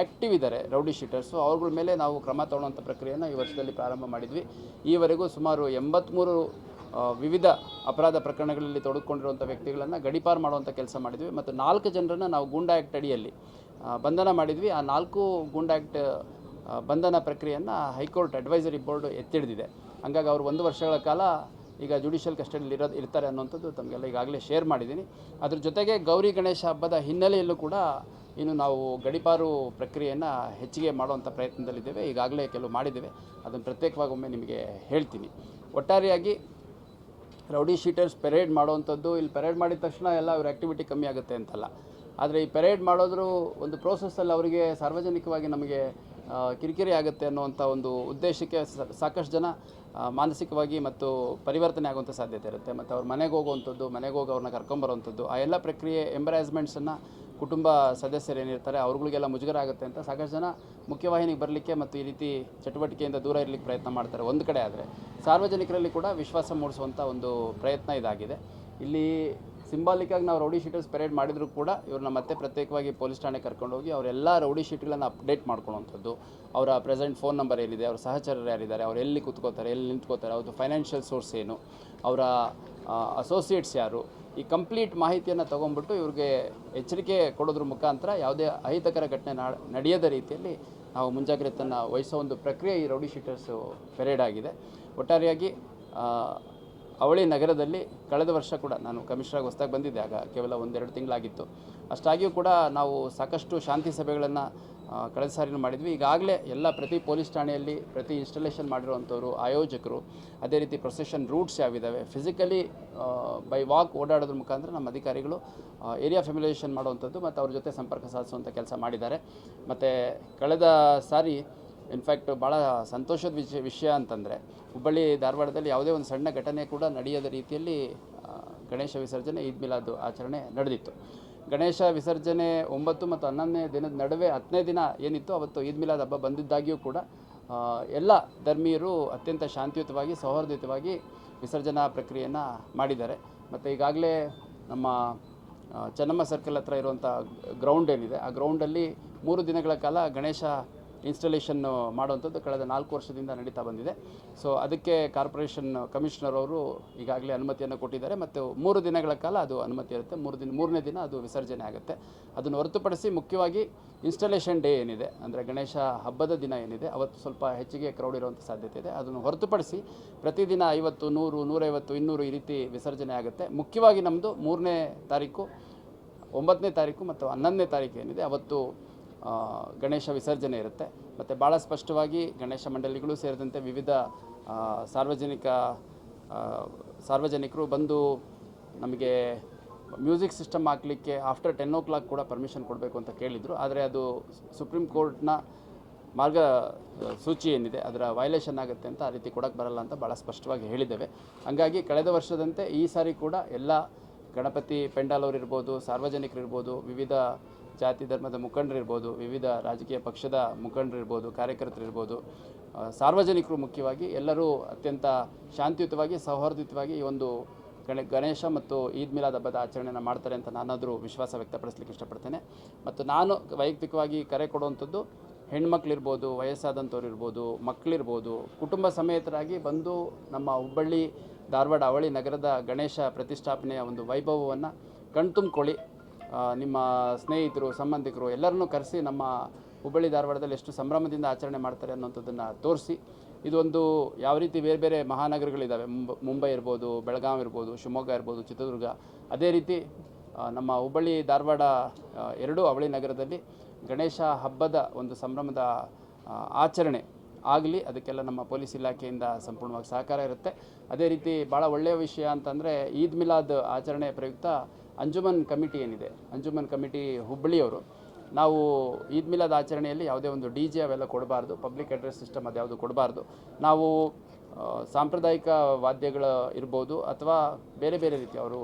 Speaker 2: ಆ್ಯಕ್ಟಿವ್ ಇದ್ದಾರೆ ರೌಡಿ ಶೀಟರ್ಸು ಅವ್ರಗಳ ಮೇಲೆ ನಾವು ಕ್ರಮ ತಗೊಳ್ಳುವಂಥ ಪ್ರಕ್ರಿಯೆಯನ್ನು ಈ ವರ್ಷದಲ್ಲಿ ಪ್ರಾರಂಭ ಮಾಡಿದ್ವಿ. ಈವರೆಗೂ ಸುಮಾರು ಎಂಬತ್ತ್ಮೂರು ವಿವಿಧ ಅಪರಾಧ ಪ್ರಕರಣಗಳಲ್ಲಿ ತೊಡಗಿಕೊಂಡಿರುವಂಥ ವ್ಯಕ್ತಿಗಳನ್ನು ಗಡಿಪಾರು ಮಾಡುವಂಥ ಕೆಲಸ ಮಾಡಿದ್ವಿ. ಮತ್ತು ನಾಲ್ಕು ಜನರನ್ನು ನಾವು ಗೂಂಡಾ ಆ್ಯಕ್ಟ್ ಅಡಿಯಲ್ಲಿ ಬಂಧನ ಮಾಡಿದ್ವಿ. ಆ ನಾಲ್ಕು ಗೂಂಡಾ ಆ್ಯಕ್ಟ್ ಬಂಧನ ಪ್ರಕ್ರಿಯೆಯನ್ನು ಹೈಕೋರ್ಟ್ ಅಡ್ವೈಸರಿ ಬೋರ್ಡ್ ಎತ್ತಿಡಿದಿದೆ ಹಂಗಾಗಿ ಅವರು ಒಂದು ವರ್ಷಗಳ ಕಾಲ ಈಗ ಜುಡಿಷಿಯಲ್ ಕಸ್ಟಡಿಯಲ್ಲಿ ಇರೋದು ಇರ್ತಾರೆ ಅನ್ನೋಂಥದ್ದು ತಮಗೆಲ್ಲ ಈಗಾಗಲೇ ಶೇರ್ ಮಾಡಿದ್ದೀನಿ. ಅದ್ರ ಜೊತೆಗೆ ಗೌರಿ ಗಣೇಶ ಹಬ್ಬದ ಹಿನ್ನೆಲೆಯಲ್ಲೂ ಕೂಡ ಇನ್ನು ನಾವು ಗಡಿಪಾರು ಪ್ರಕ್ರಿಯೆಯನ್ನು ಹೆಚ್ಚಿಗೆ ಮಾಡುವಂಥ ಪ್ರಯತ್ನದಲ್ಲಿದ್ದೇವೆ. ಈಗಾಗಲೇ ಕೆಲವು ಮಾಡಿದ್ದೇವೆ. ಅದನ್ನು ಪ್ರತ್ಯೇಕವಾಗಿ ಒಮ್ಮೆ ನಿಮಗೆ ಹೇಳ್ತೀನಿ. ಒಟ್ಟಾರೆಯಾಗಿ ರೌಡಿ ಶೀಟರ್ಸ್ ಪೆರೇಡ್ ಮಾಡುವಂಥದ್ದು, ಇಲ್ಲಿ ಪೆರೇಡ್ ಮಾಡಿದ ತಕ್ಷಣ ಎಲ್ಲ ಅವ್ರ ಆ್ಯಕ್ಟಿವಿಟಿ ಕಮ್ಮಿ ಆಗುತ್ತೆ ಅಂತಲ್ಲ. ಆದರೆ ಈ ಪೆರೇಡ್ ಮಾಡೋದ್ರೂ ಒಂದು ಪ್ರೋಸೆಸ್ಸಲ್ಲಿ ಅವರಿಗೆ ಸಾರ್ವಜನಿಕವಾಗಿ ನಮಗೆ ಕಿರಿಕಿರಿ ಆಗುತ್ತೆ ಅನ್ನುವಂಥ ಒಂದು ಉದ್ದೇಶಕ್ಕೆ ಸಾಕಷ್ಟು ಜನ ಮಾನಸಿಕವಾಗಿ ಮತ್ತು ಪರಿವರ್ತನೆ ಆಗುವಂಥ ಸಾಧ್ಯತೆ ಇರುತ್ತೆ. ಮತ್ತು ಅವ್ರ ಮನೆಗೆ ಹೋಗುವಂಥದ್ದು, ಮನೆಗೆ ಹೋಗಿ ಅವ್ರನ್ನ ಕರ್ಕೊಂಬರುವಂಥದ್ದು ಆ ಎಲ್ಲ ಪ್ರಕ್ರಿಯೆ ಎಂಬರೈಸ್ಮೆಂಟ್ಸನ್ನು ಕುಟುಂಬ ಸದಸ್ಯರು ಏನಿರ್ತಾರೆ, ಅವ್ರುಗಳಿಗೆಲ್ಲ ಮುಜುಗರ ಆಗುತ್ತೆ ಅಂತ ಸಾಕಷ್ಟು ಜನ ಮುಖ್ಯವಾಹಿನಿಗೆ ಬರಲಿಕ್ಕೆ ಮತ್ತು ಈ ರೀತಿ ಚಟುವಟಿಕೆಯಿಂದ ದೂರ ಇರಲಿಕ್ಕೆ ಪ್ರಯತ್ನ ಮಾಡ್ತಾರೆ ಒಂದು ಕಡೆ ಆದರೆ. ಸಾರ್ವಜನಿಕರಲ್ಲಿ ಕೂಡ ವಿಶ್ವಾಸ ಮೂಡಿಸುವಂಥ ಒಂದು ಪ್ರಯತ್ನ ಇದಾಗಿದೆ. ಇಲ್ಲಿ ಸಿಂಬಾಲಿಕಾಗಿ ನಾವು ರೌಡಿ ಶೀಟರ್ಸ್ ಪೆರೇಡ್ ಮಾಡಿದ್ರು ಕೂಡ ಇವ್ರನ್ನ ಮತ್ತೆ ಪ್ರತ್ಯೇಕವಾಗಿ ಪೊಲೀಸ್ ಠಾಣೆ ಕರ್ಕೊಂಡೋಗಿ ಅವರೆಲ್ಲ ರೌಡಿ ಶೀಟ್ಗಳನ್ನು ಅಪ್ಡೇಟ್ ಮಾಡ್ಕೊಳ್ಳುವಂಥದ್ದು ಅವರ ಪ್ರೆಸೆಂಟ್ ಫೋನ್ ನಂಬರ್ ಏನಿದೆ, ಅವ್ರ ಸಹಚರರು ಯಾರಿದ್ದಾರೆ, ಅವ್ರು ಎಲ್ಲಿ ಕೂತ್ಕೋತಾರೆ, ಎಲ್ಲಿ ನಿಂತ್ಕೋತಾರೆ ಅವ್ರದ್ದು ಫೈನಾನ್ಷಿಯಲ್ ಸೋರ್ಸ್ ಏನು, ಅವರ ಅಸೋಸಿಯೇಟ್ಸ್ ಯಾರು, ಈ ಕಂಪ್ಲೀಟ್ ಮಾಹಿತಿಯನ್ನು ತೊಗೊಂಡ್ಬಿಟ್ಟು ಇವ್ರಿಗೆ ಎಚ್ಚರಿಕೆ ಕೊಡೋದ್ರ ಮುಖಾಂತರ ಯಾವುದೇ ಅಹಿತಕರ ಘಟನೆ ನಡೆಯದ ರೀತಿಯಲ್ಲಿ ನಾವು ಮುಂಜಾಗ್ರತೆಯನ್ನು ವಹಿಸೋ ಒಂದು ಪ್ರಕ್ರಿಯೆ ಈ ರೌಡಿ ಶೀಟರ್ಸು ಪೆರೇಡ್ ಆಗಿದೆ. ಒಟ್ಟಾರೆಯಾಗಿ ಅವಳಿ ನಗರದಲ್ಲಿ ಕಳೆದ ವರ್ಷ ಕೂಡ ನಾನು ಕಮಿಷನರ್ ಹೊಸದಾಗಿ ಬಂದಿದ್ದೆ. ಆಗ ಕೇವಲ ಒಂದೆರಡು ತಿಂಗಳಾಗಿತ್ತು. ಅಷ್ಟಾಗಿಯೂ ಕೂಡ ನಾವು ಸಾಕಷ್ಟು ಶಾಂತಿ ಸಭೆಗಳನ್ನು ಕಳೆದ ಸಾರಿನೂ ಮಾಡಿದ್ವಿ. ಈಗಾಗಲೇ ಎಲ್ಲ ಪ್ರತಿ ಪೊಲೀಸ್ ಠಾಣೆಯಲ್ಲಿ ಪ್ರತಿ ಇನ್ಸ್ಟಾಲೇಷನ್ ಮಾಡಿರುವಂಥವ್ರು, ಆಯೋಜಕರು, ಅದೇ ರೀತಿ ಪ್ರೊಸೆಷನ್ ರೂಟ್ಸ್ ಯಾವಿದ್ದಾವೆ ಫಿಸಿಕಲಿ ಬೈ ವಾಕ್ ಓಡಾಡೋದ್ರ ಮುಖಾಂತರ ನಮ್ಮ ಅಧಿಕಾರಿಗಳು ಏರಿಯಾ ಫೆಮಿಲೈಸೇಷನ್ ಮಾಡುವಂಥದ್ದು ಮತ್ತು ಅವ್ರ ಜೊತೆ ಸಂಪರ್ಕ ಸಾಧಿಸುವಂಥ ಕೆಲಸ ಮಾಡಿದ್ದಾರೆ. ಮತ್ತು ಕಳೆದ ಸಾರಿ ಇನ್ಫ್ಯಾಕ್ಟ್ ಭಾಳ ಸಂತೋಷದ ವಿಷಯ ವಿಷಯ ಅಂತಂದರೆ, ಹುಬ್ಬಳ್ಳಿ ಧಾರವಾಡದಲ್ಲಿ ಯಾವುದೇ ಒಂದು ಸಣ್ಣ ಘಟನೆ ಕೂಡ ನಡೆಯದ ರೀತಿಯಲ್ಲಿ ಗಣೇಶ ವಿಸರ್ಜನೆ ಈದ್ ಮಿಲಾದ್ ಆಚರಣೆ ನಡೆದಿತ್ತು. ಗಣೇಶ ವಿಸರ್ಜನೆ ಒಂಬತ್ತು ಮತ್ತು ಹನ್ನೊಂದನೇ ದಿನದ ನಡುವೆ ಹತ್ತನೇ ದಿನ ಏನಿತ್ತು ಅವತ್ತು ಈದ್ ಮಿಲಾದ್ ಹಬ್ಬ ಬಂದಿದ್ದಾಗಿಯೂ ಕೂಡ ಎಲ್ಲ ಧರ್ಮೀಯರು ಅತ್ಯಂತ ಶಾಂತಿಯುತವಾಗಿ, ಸೌಹಾರ್ದಯುತವಾಗಿ ವಿಸರ್ಜನಾ ಪ್ರಕ್ರಿಯೆಯನ್ನು ಮಾಡಿದ್ದಾರೆ. ಮತ್ತು ಈಗಾಗಲೇ ನಮ್ಮ ಚೆನ್ನಮ್ಮ ಸರ್ಕಲ್ ಹತ್ರ ಇರುವಂಥ ಗ್ರೌಂಡ್ ಏನಿದೆ, ಆ ಗ್ರೌಂಡಲ್ಲಿ ಮೂರು ದಿನಗಳ ಕಾಲ ಗಣೇಶ ಇನ್ಸ್ಟಾಲೇಷನ್ ಮಾಡುವಂಥದ್ದು ಕಳೆದ ನಾಲ್ಕು ವರ್ಷದಿಂದ ನಡೀತಾ ಬಂದಿದೆ. ಸೊ ಅದಕ್ಕೆ ಕಾರ್ಪೊರೇಷನ್ ಕಮಿಷನರ್ ಅವರು ಈಗಾಗಲೇ ಅನುಮತಿಯನ್ನು ಕೊಟ್ಟಿದ್ದಾರೆ ಮತ್ತು ಮೂರು ದಿನಗಳ ಕಾಲ ಅದು ಅನುಮತಿ ಇರುತ್ತೆ. ಮೂರು ದಿನ, ಮೂರನೇ ದಿನ ಅದು ವಿಸರ್ಜನೆ ಆಗುತ್ತೆ. ಅದನ್ನು ಹೊರತುಪಡಿಸಿ ಮುಖ್ಯವಾಗಿ ಇನ್ಸ್ಟಾಲೇಷನ್ ಡೇ ಏನಿದೆ, ಅಂದರೆ ಗಣೇಶ ಹಬ್ಬದ ದಿನ ಏನಿದೆ, ಅವತ್ತು ಸ್ವಲ್ಪ ಹೆಚ್ಚಿಗೆ ಕ್ರೌಡ್ ಇರುವಂಥ ಸಾಧ್ಯತೆ ಇದೆ. ಅದನ್ನು ಹೊರತುಪಡಿಸಿ ಪ್ರತಿದಿನ ಐವತ್ತು, ನೂರು, ನೂರೈವತ್ತು, ಇನ್ನೂರು ಈ ರೀತಿ ವಿಸರ್ಜನೆ ಆಗುತ್ತೆ. ಮುಖ್ಯವಾಗಿ ನಮ್ಮದು ಮೂರನೇ ತಾರೀಕು, ಒಂಬತ್ತನೇ ತಾರೀಕು ಮತ್ತು ಹನ್ನೊಂದನೇ ತಾರೀಕು ಏನಿದೆ, ಅವತ್ತು ಗಣೇಶ ವಿಸರ್ಜನೆ ಇರುತ್ತೆ. ಮತ್ತು ಭಾಳ ಸ್ಪಷ್ಟವಾಗಿ ಗಣೇಶ ಮಂಡಳಿಗಳು ಸೇರಿದಂತೆ ವಿವಿಧ ಸಾರ್ವಜನಿಕ ಸಾರ್ವಜನಿಕರು ಬಂದು ನಮಗೆ ಮ್ಯೂಸಿಕ್ ಸಿಸ್ಟಮ್ ಹಾಕಲಿಕ್ಕೆ ಆಫ್ಟರ್ ಟೆನ್ ಓ ಕ್ಲಾಕ್ ಕೂಡ ಪರ್ಮಿಷನ್ ಕೊಡಬೇಕು ಅಂತ ಕೇಳಿದರು. ಆದರೆ ಅದು ಸುಪ್ರೀಂ ಕೋರ್ಟ್ನ ಮಾರ್ಗ, ಸೂಚಿ ಏನಿದೆ, ಅದರ ವೈಲೇಷನ್ ಆಗುತ್ತೆ ಅಂತ ಆ ರೀತಿ ಕೊಡೋಕ್ಕೆ ಬರಲ್ಲ ಅಂತ ಭಾಳ ಸ್ಪಷ್ಟವಾಗಿ ಹೇಳಿದ್ದೇವೆ. ಹಂಗಾಗಿ ಕಳೆದ ವರ್ಷದಂತೆ ಈ ಸಾರಿ ಕೂಡ ಎಲ್ಲ ಗಣಪತಿ ಪೆಂಡಾಲ್ ಅವ್ರು ಇರ್ಬೋದು, ಸಾರ್ವಜನಿಕರು ಇರ್ಬೋದು, ವಿವಿಧ ಜಾತಿ ಧರ್ಮದ ಮುಖಂಡರಿರ್ಬೋದು, ವಿವಿಧ ರಾಜಕೀಯ ಪಕ್ಷದ ಮುಖಂಡರಿರ್ಬೋದು, ಕಾರ್ಯಕರ್ತರಿರ್ಬೋದು ಸಾರ್ವಜನಿಕರು ಮುಖ್ಯವಾಗಿ ಎಲ್ಲರೂ ಅತ್ಯಂತ ಶಾಂತಿಯುತವಾಗಿ, ಸೌಹಾರ್ದಯುತವಾಗಿ ಈ ಒಂದು ಗಣ, ಗಣೇಶ ಮತ್ತು ಈದ್ ಮಿಲಾದ್ ಹಬ್ಬದ ಆಚರಣೆಯನ್ನು ಮಾಡ್ತಾರೆ ಅಂತ ನಾನಾದರೂ ವಿಶ್ವಾಸ ವ್ಯಕ್ತಪಡಿಸ್ಲಿಕ್ಕೆ ಇಷ್ಟಪಡ್ತೇನೆ. ಮತ್ತು ನಾನು ವೈಯಕ್ತಿಕವಾಗಿ ಕರೆ ಕೊಡುವಂಥದ್ದು ಹೆಣ್ಮಕ್ಳಿರ್ಬೋದು ವಯಸ್ಸಾದಂಥವ್ರು ಇರ್ಬೋದು ಮಕ್ಕಳಿರ್ಬೋದು ಕುಟುಂಬ ಸಮೇತರಾಗಿ ಬಂದು ನಮ್ಮ ಹುಬ್ಬಳ್ಳಿ, ಧಾರವಾಡ, ಅವಳಿ ನಗರದ ಗಣೇಶ ಪ್ರತಿಷ್ಠಾಪನೆಯ ಒಂದು ವೈಭವವನ್ನು ಕಣ್ತುಂಬ್ಕೊಳ್ಳಿ. ನಿಮ್ಮ ಸ್ನೇಹಿತರು, ಸಂಬಂಧಿಕರು ಎಲ್ಲರನ್ನೂ ಕರೆಸಿ ನಮ್ಮ ಹುಬ್ಬಳ್ಳಿ ಧಾರವಾಡದಲ್ಲಿ ಎಷ್ಟು ಸಂಭ್ರಮದಿಂದ ಆಚರಣೆ ಮಾಡ್ತಾರೆ ಅನ್ನೋಂಥದ್ದನ್ನು ತೋರಿಸಿ. ಇದೊಂದು ಯಾವ ರೀತಿ ಬೇರೆ ಬೇರೆ ಮಹಾನಗರಗಳಿದ್ದಾವೆ. ಮುಂಬ ಇರ್ಬೋದು ಬೆಳಗಾವಿ ಇರ್ಬೋದು, ಶಿವಮೊಗ್ಗ ಇರ್ಬೋದು, ಚಿತ್ರದುರ್ಗ. ಅದೇ ರೀತಿ ನಮ್ಮ ಹುಬ್ಬಳ್ಳಿ ಧಾರವಾಡ ಎರಡೂ ಅವಳಿ ನಗರದಲ್ಲಿ ಗಣೇಶ ಹಬ್ಬದ ಒಂದು ಸಂಭ್ರಮದ ಆಚರಣೆ ಆಗಲಿ, ಅದಕ್ಕೆಲ್ಲ ನಮ್ಮ ಪೊಲೀಸ್ ಇಲಾಖೆಯಿಂದ ಸಂಪೂರ್ಣವಾಗಿ ಸಹಕಾರ ಇರುತ್ತೆ. ಅದೇ ರೀತಿ ಭಾಳ ಒಳ್ಳೆಯ ವಿಷಯ ಅಂತಂದರೆ ಈದ್ ಮಿಲಾದ್ ಆಚರಣೆ ಪ್ರಯುಕ್ತ ಅಂಜುಮನ್ ಕಮಿಟಿ ಏನಿದೆ, ಅಂಜುಮನ್ ಕಮಿಟಿ ಹುಬ್ಬಳ್ಳಿಯವರು ನಾವು ಈದ್ ಮಿಲಾದ್ ಆಚರಣೆಯಲ್ಲಿ ಯಾವುದೇ ಒಂದು ಡಿ ಜೆ ಅವೆಲ್ಲ ಕೊಡಬಾರ್ದು, ಪಬ್ಲಿಕ್ ಅಡ್ರೆಸ್ ಸಿಸ್ಟಮ್ ಅದ್ಯಾವುದು ಕೊಡಬಾರ್ದು. ನಾವು ಸಾಂಪ್ರದಾಯಿಕ ವಾದ್ಯಗಳು ಇರ್ಬೋದು ಅಥವಾ ಬೇರೆ ಬೇರೆ ರೀತಿ ಅವರು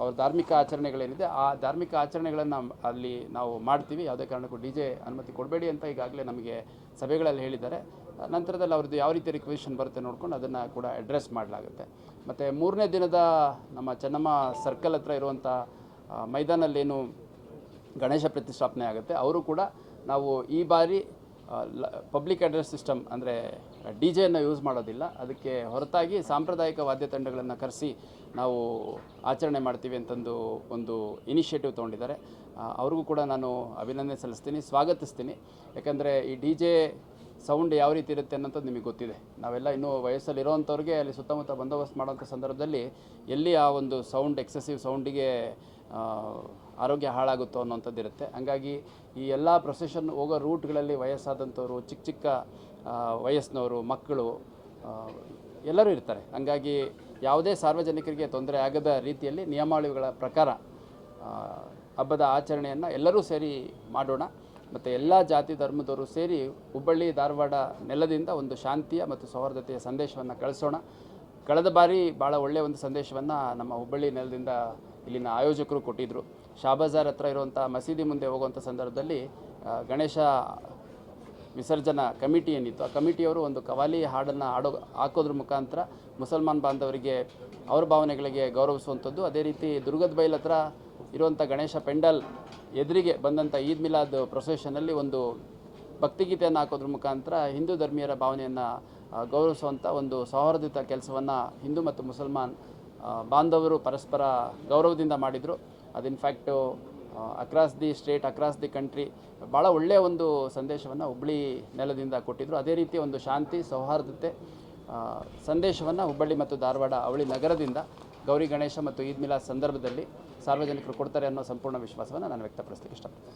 Speaker 2: ಅವ್ರ ಧಾರ್ಮಿಕ ಆಚರಣೆಗಳೇನಿದೆ, ಆ ಧಾರ್ಮಿಕ ಆಚರಣೆಗಳನ್ನು ಅಲ್ಲಿ ನಾವು ಮಾಡ್ತೀವಿ. ಯಾವುದೇ ಕಾರಣಕ್ಕೂ ಡಿ ಜೆ ಅನುಮತಿ ಕೊಡಬೇಡಿ ಅಂತ ಈಗಾಗಲೇ ನಮಗೆ ಸಭೆಗಳಲ್ಲಿ ಹೇಳಿದ್ದಾರೆ. ನಂತರದಲ್ಲಿ ಅವ್ರದ್ದು ಯಾವ ರೀತಿ ರಿಕ್ವೆಷನ್ ಬರುತ್ತೆ ನೋಡ್ಕೊಂಡು ಅದನ್ನು ಕೂಡ ಅಡ್ರೆಸ್ ಮಾಡಲಾಗುತ್ತೆ. ಮತ್ತು ಮೂರನೇ ದಿನದ ನಮ್ಮ ಚೆನ್ನಮ್ಮ ಸರ್ಕಲ್ ಹತ್ರ ಇರುವಂಥ ಮೈದಾನಲ್ಲೇನು ಗಣೇಶ ಪ್ರತಿಷ್ಠಾಪನೆ ಆಗುತ್ತೆ, ಅವರು ಕೂಡ ನಾವು ಈ ಬಾರಿ ಪಬ್ಲಿಕ್ ಅಡ್ರೆಸ್ ಸಿಸ್ಟಮ್ ಅಂದರೆ ಡಿ ಜೆಯನ್ನು ಯೂಸ್ ಮಾಡೋದಿಲ್ಲ. ಅದಕ್ಕೆ ಹೊರತಾಗಿ ಸಾಂಪ್ರದಾಯಿಕ ವಾದ್ಯ ತಂಡಗಳನ್ನು ಕರೆಸಿ ನಾವು ಆಚರಣೆ ಮಾಡ್ತೀವಿ ಅಂತಂದು ಒಂದು ಇನಿಷಿಯೇಟಿವ್ ತೊಗೊಂಡಿದ್ದಾರೆ. ಅವ್ರಿಗೂ ಕೂಡ ನಾನು ಅಭಿನಂದನೆ ಸಲ್ಲಿಸ್ತೀನಿ, ಸ್ವಾಗತಿಸ್ತೀನಿ. ಯಾಕಂದರೆ ಈ ಡಿ ಜೆ ಸೌಂಡ್ ಯಾವ ರೀತಿ ಇರುತ್ತೆ ಅನ್ನೋಂಥದ್ದು ನಿಮಗೆ ಗೊತ್ತಿದೆ. ನಾವೆಲ್ಲ ಇನ್ನೂ ವಯಸ್ಸಲ್ಲಿ ಇರೋವಂಥವ್ರಿಗೆ ಅಲ್ಲಿ ಸುತ್ತಮುತ್ತ ಬಂದೋಬಸ್ತ್ ಮಾಡೋಂಥ ಸಂದರ್ಭದಲ್ಲಿ ಎಲ್ಲಿ ಆ ಒಂದು ಸೌಂಡ್, ಎಕ್ಸೆಸಿವ್ ಸೌಂಡಿಗೆ ಆರೋಗ್ಯ ಹಾಳಾಗುತ್ತೋ ಅನ್ನೋಂಥದ್ದು ಇರುತ್ತೆ. ಹಂಗಾಗಿ ಈ ಎಲ್ಲ ಪ್ರೊಸೆಷನ್ ಹೋಗೋ ರೂಟ್ಗಳಲ್ಲಿ ವಯಸ್ಸಾದಂಥವ್ರು, ಚಿಕ್ಕ ಚಿಕ್ಕ ವಯಸ್ಸಿನವರು, ಮಕ್ಕಳು ಎಲ್ಲರೂ ಇರ್ತಾರೆ. ಹಂಗಾಗಿ ಯಾವುದೇ ಸಾರ್ವಜನಿಕರಿಗೆ ತೊಂದರೆ ಆಗದ ರೀತಿಯಲ್ಲಿ ನಿಯಮಾವಳಿಗಳ ಪ್ರಕಾರ ಹಬ್ಬದ ಆಚರಣೆಯನ್ನು ಎಲ್ಲರೂ ಸೇರಿ ಮಾಡೋಣ. ಮತ್ತು ಎಲ್ಲ ಜಾತಿ ಧರ್ಮದವರು ಸೇರಿ ಹುಬ್ಬಳ್ಳಿ, ಧಾರವಾಡ ನೆಲದಿಂದ ಒಂದು ಶಾಂತಿಯ ಮತ್ತು ಸೌಹಾರ್ದತೆಯ ಸಂದೇಶವನ್ನು ಕಳಿಸೋಣ. ಕಳೆದ ಬಾರಿ ಭಾಳ ಒಳ್ಳೆಯ ಒಂದು ಸಂದೇಶವನ್ನು ನಮ್ಮ ಹುಬ್ಬಳ್ಳಿ ನೆಲದಿಂದ ಇಲ್ಲಿನ ಆಯೋಜಕರು ಕೊಟ್ಟಿದ್ದರು ಶಾಬಜಾರ್ ಹತ್ರ ಇರುವಂಥ ಮಸೀದಿ ಮುಂದೆ ಹೋಗುವಂಥ ಸಂದರ್ಭದಲ್ಲಿ ಗಣೇಶ ವಿಸರ್ಜನಾ ಕಮಿಟಿ ಏನಿತ್ತು, ಆ ಕಮಿಟಿಯವರು ಒಂದು ಕವಾಲಿ ಹಾಡನ್ನು ಹಾಡೋ, ಹಾಕೋದ್ರ ಮುಖಾಂತರ ಮುಸಲ್ಮಾನ್ ಬಾಂಧವರಿಗೆ ಅವರ ಭಾವನೆಗಳಿಗೆ ಗೌರವಿಸುವಂಥದ್ದು ಅದೇ ರೀತಿ ದುರ್ಗದ ಬೈಲ್ ಹತ್ರ ಇರುವಂಥ ಗಣೇಶ ಪೆಂಡಲ್ ಎದುರಿಗೆ ಬಂದಂಥ ಈದ್ ಮಿಲಾದ್ ಪ್ರೊಸೆಷನಲ್ಲಿ ಒಂದು ಭಕ್ತಿಗೀತೆಯನ್ನು ಹಾಕೋದ್ರ ಮುಖಾಂತರ ಹಿಂದೂ ಧರ್ಮೀಯರ ಭಾವನೆಯನ್ನು ಗೌರವಿಸುವಂಥ ಒಂದು ಸೌಹಾರ್ದಿತ ಕೆಲಸವನ್ನು ಹಿಂದೂ ಮತ್ತು ಮುಸಲ್ಮಾನ್ ಬಾಂಧವರು ಪರಸ್ಪರ ಗೌರವದಿಂದ ಮಾಡಿದರು. ಅದು in fact across the state across the country ಭಾಳ ಒಳ್ಳೆಯ ಒಂದು ಸಂದೇಶವನ್ನು ಹುಬ್ಬಳ್ಳಿ ನೆಲದಿಂದ ಕೊಟ್ಟಿದ್ದರು ಅದೇ ರೀತಿ ಒಂದು ಶಾಂತಿ, ಸೌಹಾರ್ದತೆ ಸಂದೇಶವನ್ನು ಹುಬ್ಬಳ್ಳಿ ಮತ್ತು ಧಾರವಾಡ ಅವಳಿ ನಗರದಿಂದ ಗೌರಿ ಗಣೇಶ ಮತ್ತು ಈದ್ ಮಿಲಾ ಸಂದರ್ಭದಲ್ಲಿ ಸಾರ್ವಜನಿಕರು ಕೊಡ್ತಾರೆ ಅನ್ನೋ ಸಂಪೂರ್ಣ ವಿಶ್ವಾಸವನ್ನು ನಾನು ವ್ಯಕ್ತಪಡಿಸಲಿಕ್ಕೆ ಇಷ್ಟಪಡ್ತೀನಿ.